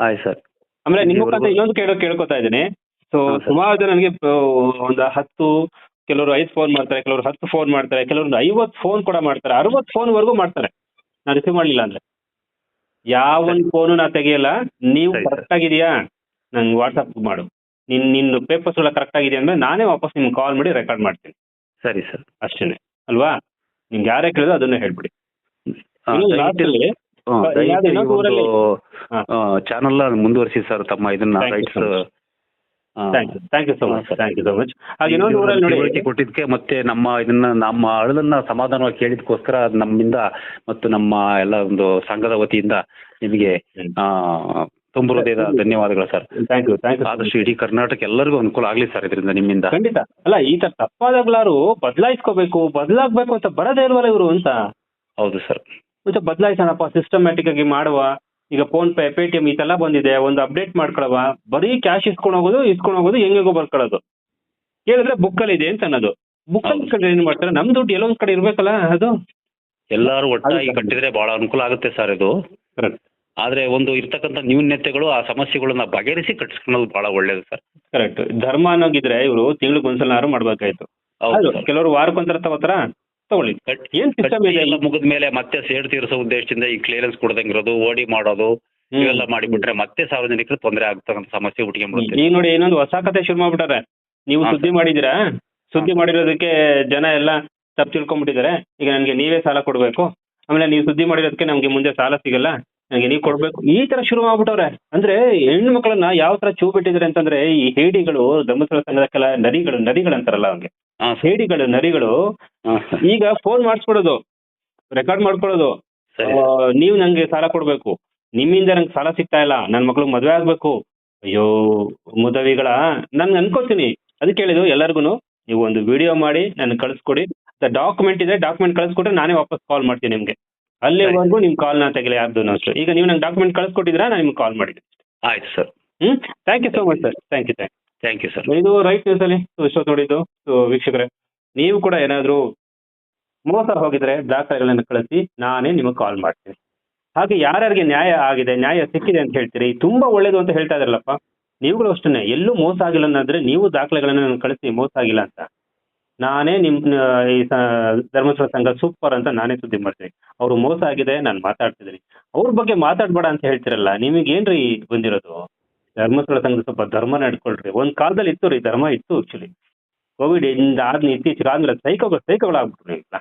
ಆಯ್ತು ಸರ್. ಆಮೇಲೆ ನಿಮ್ಮ ಮುಖಾಂತರ ಇನ್ನೊಂದು ಕೇಳೋ ಕೇಳ್ಕೊತಾ ಇದ್ದೀನಿ. ಸೊ. ಸುಮಾರು ಜನ ನನಗೆ ಒಂದು ಹತ್ತು ಕೆಲವರು ಐದು ಫೋನ್ ಮಾಡ್ತಾರೆ ಕೆಲವರು ಹತ್ತು ಫೋನ್ ಮಾಡ್ತಾರೆ ಕೆಲವರು ಐವತ್ತು ಫೋನ್ ಕೂಡ ಮಾಡ್ತಾರೆ. ಅರವತ್ತು ಫೋನ್ ವರೆಗೂ ಮಾಡ್ತಾರೆ. ನಾನು ರಿಸೀವ್ ಮಾಡಲಿಲ್ಲ ಅಂದ್ರೆ. ಯಾವ ಒಂದು ಫೋನು ನಾ ತೆಗಿಯಲ್ಲ ನೀವು ಕರೆಕ್ಟ್ ಆಗಿದೆಯಾ? ನಂಗೆ ವಾಟ್ಸಪ್ ಮಾಡು. ನಿನ್ ನಿನ್ನ ಪೇಪರ್ಸ್ ಎಲ್ಲ ಕರೆಕ್ಟ್ ಆಗಿದೆ ಅಂದ್ರೆ ನಾನೇ ವಾಪಸ್ ನಿಮ್ಗೆ ಕಾಲ್ ಮಾಡಿ ರೆಕಾರ್ಡ್ ಮಾಡ್ತೀನಿ. ಸರಿ ಸರ್. ಅಷ್ಟೇನೆ. ಅಲ್ವಾ? ನಿಮ್ಗೆ ಯಾರೇ ಕೇಳಿದ್ರು ಅದನ್ನೇ ಹೇಳ್ಬಿಡಿ. ಚಾನಲ್ ಮುಂದುವರಿಸಿ ಸರ್ ತಮ್ಮ ಇದನ್ನ rights. Thank you so much thank you so much ಹಾಗೆ ಇನ್ನೊಂದು ಊರಲ್ಲಿ ನೋಡಿ ಕೊಟ್ಟಿದ್ದಕ್ಕೆ ಮತ್ತೆ ನಮ್ಮ ಇದನ್ನ ನಮ್ಮ ಅಳಲನ್ನ ಸಮಾಧಾನವಾಗಿ ಕೇಳಿದ್ಕೋಸ್ಕರ ನಮ್ಮಿಂದ ಮತ್ತು ನಮ್ಮ ಎಲ್ಲ ಒಂದು ಸಂಘದ ವತಿಯಿಂದ ನಿಮಗೆ ತುಂಬ ಹೃದಯದ ಧನ್ಯವಾದಗಳು sir. Thank you thank you ಆದಷ್ಟು ಇಡೀ ಕರ್ನಾಟಕ ಎಲ್ಲರಿಗೂ ಅನುಕೂಲ ಆಗ್ಲಿ ಸರ್ ಇದರಿಂದ ನಿಮ್ಮಿಂದ. ಖಂಡಿತ. ಅಲ್ಲ ಈ ತರ ತಪ್ಪಾದಾಗ್ಲಾರು ಬದಲಾಯಿಸ್ಕೋಬೇಕು ಬದಲಾಗ್ಬೇಕು ಅಂತ ಬರದೇ ಇಲ್ವಲ್ಲ ಇವರು ಅಂತ? ಹೌದು ಸರ್. ಮತ್ತೆ ಬದಲಾಯಿಸೋಣಪ್ಪ ಸಿಸ್ಟಮ್ಯಾಟಿಕ್ ಆಗಿ ಮಾಡುವ. ಈಗ ಫೋನ್ ಪೇ ಪೇಟಿಎಂ ಇದೆಲ್ಲ ಬಂದಿದೆ ಒಂದು ಅಪ್ಡೇಟ್ ಮಾಡ್ಕೊಳವ ಬರೀ ಕ್ಯಾಶ್ ಇಸ್ಕೊಂಡು ಹೋಗೋದು ಇಸ್ಕೊಂಡು ಹೋಗೋದು ಹೆಂಗೆಗೋ ಬರ್ಕೊಳ್ಳೋದು ಹೇಳಿದ್ರೆ ಬುಕ್ಕಲ್ಲಿ ಇದೆ ಅಂತ ಅನ್ನೋದು. ಬುಕ್ ಅಲ್ಲಿ ಕಡೆ ಏನ್ ಮಾಡ್ತಾರೆ? ನಮ್ ದುಡ್ಡು ಎಲ್ಲೋ ಒಂದ್ ಕಡೆ ಇರ್ಬೇಕಲ್ಲ ಅದು? ಎಲ್ಲರೂ ಒಟ್ಟಾಗಿ ಕಟ್ಟಿದ್ರೆ ಬಹಳ ಅನುಕೂಲ ಆಗುತ್ತೆ ಸರ್ ಇದು. ಕರೆಕ್ಟ್ ಆದ್ರೆ ಒಂದು ಇರ್ತಕ್ಕಂಥ ನ್ಯೂನ್ಯತೆಗಳು ಆ ಸಮಸ್ಯೆಗಳನ್ನ ಬಗೆಹರಿಸಿ ಕಟ್ಟಿಸ್ಕೊಳ್ಳೋದು ಬಹಳ ಒಳ್ಳೇದು ಸರ್ ಕರೆಕ್ಟ್ ಧರ್ಮ ಅನ್ನೋಗಿದ್ರೆ ಇವರು ತಿಂಗಳಿಗೆ ಒಂದ್ಸಲ ಮಾಡ್ಬೇಕಾಯ್ತು. ಕೆಲವರು ವಾರಕ್ಕೊಂದ್ರ ತಗೋತಾರ? ತಗೊಳ್ಳಿ. ಕಟ್- ಏನ್ ಸಿಸ್ಟಮ್ ಕಟ್ಟಿ ಇದೆ? ಎಲ್ಲ ಮುಗಿದ ಮೇಲೆ ಮತ್ತೆ ಸೇಡ್ ತೀರಿಸೋ ಉದ್ದೇಶದಿಂದ ಈ ಕ್ಲಿಯರೆನ್ಸ್ ಕೊಡದಂಗಿರೋದು ಓಡಿ ಮಾಡೋದು. ಇವೆಲ್ಲ ಮಾಡಿಬಿಟ್ರೆ ಮತ್ತೆ ಸಾರ್ವಜನಿಕರು ತೊಂದರೆ ಆಗ್ತಕ್ಕಂಥ ಸಮಸ್ಯೆ ಹುಟ್ಕೊಂಡ್ಬಿಡುತ್ತೆ ಈಗ ನೋಡಿ ಏನೊಂದು ಹೊಸ ಕತೆ ಶುರು ಮಾಡ್ಬಿಟ್ಟಾರೆ. ನೀವು ಸುದ್ದಿ ಮಾಡಿದಿರಾ ಸುದ್ದಿ. ಮಾಡಿರೋದಕ್ಕೆ ಜನ ಎಲ್ಲ ತಪ್ಪು ತಿಳ್ಕೊಂಡ್ಬಿಟ್ಟಿದ್ದಾರೆ. ಈಗ ನನಗೆ ನೀವೇ ಸಾಲ ಕೊಡ್ಬೇಕು. ಆಮೇಲೆ ನೀವು ಸುದ್ದಿ ಮಾಡಿರೋದಕ್ಕೆ ನಮ್ಗೆ ಮುಂದೆ ಸಾಲ ಸಿಗಲ್ಲ. ನನಗೆ ನೀವು ಕೊಡ್ಬೇಕು. ಈ ತರ ಶುರು ಮಾಡ್ಬಿಟ್ಟವ್ರೆ. ಅಂದ್ರೆ ಹೆಣ್ಣು ಮಕ್ಕಳನ್ನ ಯಾವ ತರ ಚೂ ಬಿಟ್ಟಿದ್ದಾರೆ ಅಂತಂದ್ರೆ ಈ ಹೇಡಿಗಳು ಧರ್ಮಸ್ಥಳ ಸಂಘದ ಕೆಲ ನದಿಗಳು ನದಿಗಳಂತಾರಲ್ಲ ಅವ್ರಿಗೆ. ಹಾ ಸೇಡಿಗಳು ನರಿಗಳು ಈಗ ಫೋನ್ ಮಾಡಿಸ್ಕೊಡೋದು ರೆಕಾರ್ಡ್ ಮಾಡ್ಕೊಳ್ಳೋದು. ಆ, ನೀವು ನಂಗೆ ಸಾಲ ಕೊಡ್ಬೇಕು. ನಿಮ್ಮಿಂದ ನಂಗೆ ಸಾಲ ಸಿಗ್ತಾ ಇಲ್ಲ. ನನ್ನ ಮಕ್ಳಿಗೆ ಮದುವೆ ಆಗ್ಬೇಕು. ಅಯ್ಯೋ ಮುದವಿಗಳ. ನಾನು ಅನ್ಕೋತೀನಿ. ಅದಕ್ಕೆ ಹೇಳಿದ್ರು ಎಲ್ಲರಿಗೂ ನೀವು ಒಂದು ವಿಡಿಯೋ ಮಾಡಿ ನನಗೆ ಕಳಿಸ್ಕೊಡಿ. ಡಾಕ್ಯುಮೆಂಟ್ ಇದೆ ಡಾಕ್ಯುಮೆಂಟ್ ಕಳಿಸ್ಕೊಟ್ರೆ ನಾನೇ ವಾಪಸ್ ಕಾಲ್ ಮಾಡ್ತೀನಿ ನಿಮ್ಗೆ. ಅಲ್ಲಿವರೆಗೂ ನಿಮ್ ಕಾಲ್ ನಾ ತೆಗಿಲ್ಲ ಯಾರ್ದು ಅಷ್ಟು. ಈಗ ನೀವು ನಂಗೆ ಡಾಕ್ಯುಮೆಂಟ್ ಕಳಿಸ್ಕೊಟ್ಟಿದ್ರೆ ನಾನು ನಿಮ್ಗೆ ಕಾಲ್ ಮಾಡಿದ್ದೀನಿ. ಆಯ್ತು sir. Hmm? Thank you so much sir thank you thank thank you sir ಇದು ರೈಟ್ ನ್ಯೂಸ್ ಅಲ್ಲಿ ಇಷ್ಟೊತ್ತು ನೋಡಿದ್ದು. ವೀಕ್ಷಕರೇ, ನೀವು ಕೂಡ ಏನಾದರೂ ಮೋಸ ಹೋಗಿದ್ರೆ ದಾಖಲೆಗಳನ್ನು ಕಳಿಸಿ, ನಾನೇ ನಿಮಗೆ ಕಾಲ್ ಮಾಡ್ತೀನಿ. ಹಾಗೆ ಯಾರ್ಯಾರಿಗೆ ನ್ಯಾಯ ಆಗಿದೆ, ನ್ಯಾಯ ಸಿಕ್ಕಿದೆ ಅಂತ ಹೇಳ್ತೀರಿ, ತುಂಬಾ ಒಳ್ಳೇದು ಅಂತ ಹೇಳ್ತಾ ಇದ್ರಲ್ಲಪ್ಪ, ನೀವುಗಳು ಅಷ್ಟೇ ಎಲ್ಲೂ ಮೋಸ ಆಗಿಲ್ಲ ಅನ್ನೋದ್ರೆ ನೀವು ದಾಖಲೆಗಳನ್ನು ಕಳಿಸಿ ಮೋಸ ಆಗಿಲ್ಲ ಅಂತ. ನಾನೇ ನಿಮ್ ಈ ಧರ್ಮಸ್ಥಳ ಸಂಘ ಸೂಪರ್ ಅಂತ ನಾನೇ ಸುದ್ದಿ ಮಾಡ್ತೀನಿ. ಅವ್ರು ಮೋಸ ಆಗಿದೆ, ನಾನು ಮಾತಾಡ್ತಿದ್ದೀನಿ. ಅವ್ರ ಬಗ್ಗೆ ಮಾತಾಡ್ಬೇಡ ಅಂತ ಹೇಳ್ತಿರಲ್ಲ ನಿಮಗೆ ಏನ್ರಿ ಬಂದಿರೋದು? ಧರ್ಮಸ್ಥಳ ಸಂಘದ ಸ್ವಲ್ಪ ಧರ್ಮ ನಡ್ಕೊಳ್ರಿ. ಒಂದ್ ಕಾಲದಲ್ಲಿ ಇತ್ತು ರೀ, ಧರ್ಮ ಇತ್ತು ಆಕ್ಚುಲಿ ಕೋವಿಡ್ ಇಂದ ಆದ್ಮೇಲೆ ಇತ್ತೀಚೆಗೆ ಆದ್ಮೇಲೆ ಸೈಕೋ ಸೈಕೋಗಳಾಗ್ಬಿಟ್ರು ಈಗ.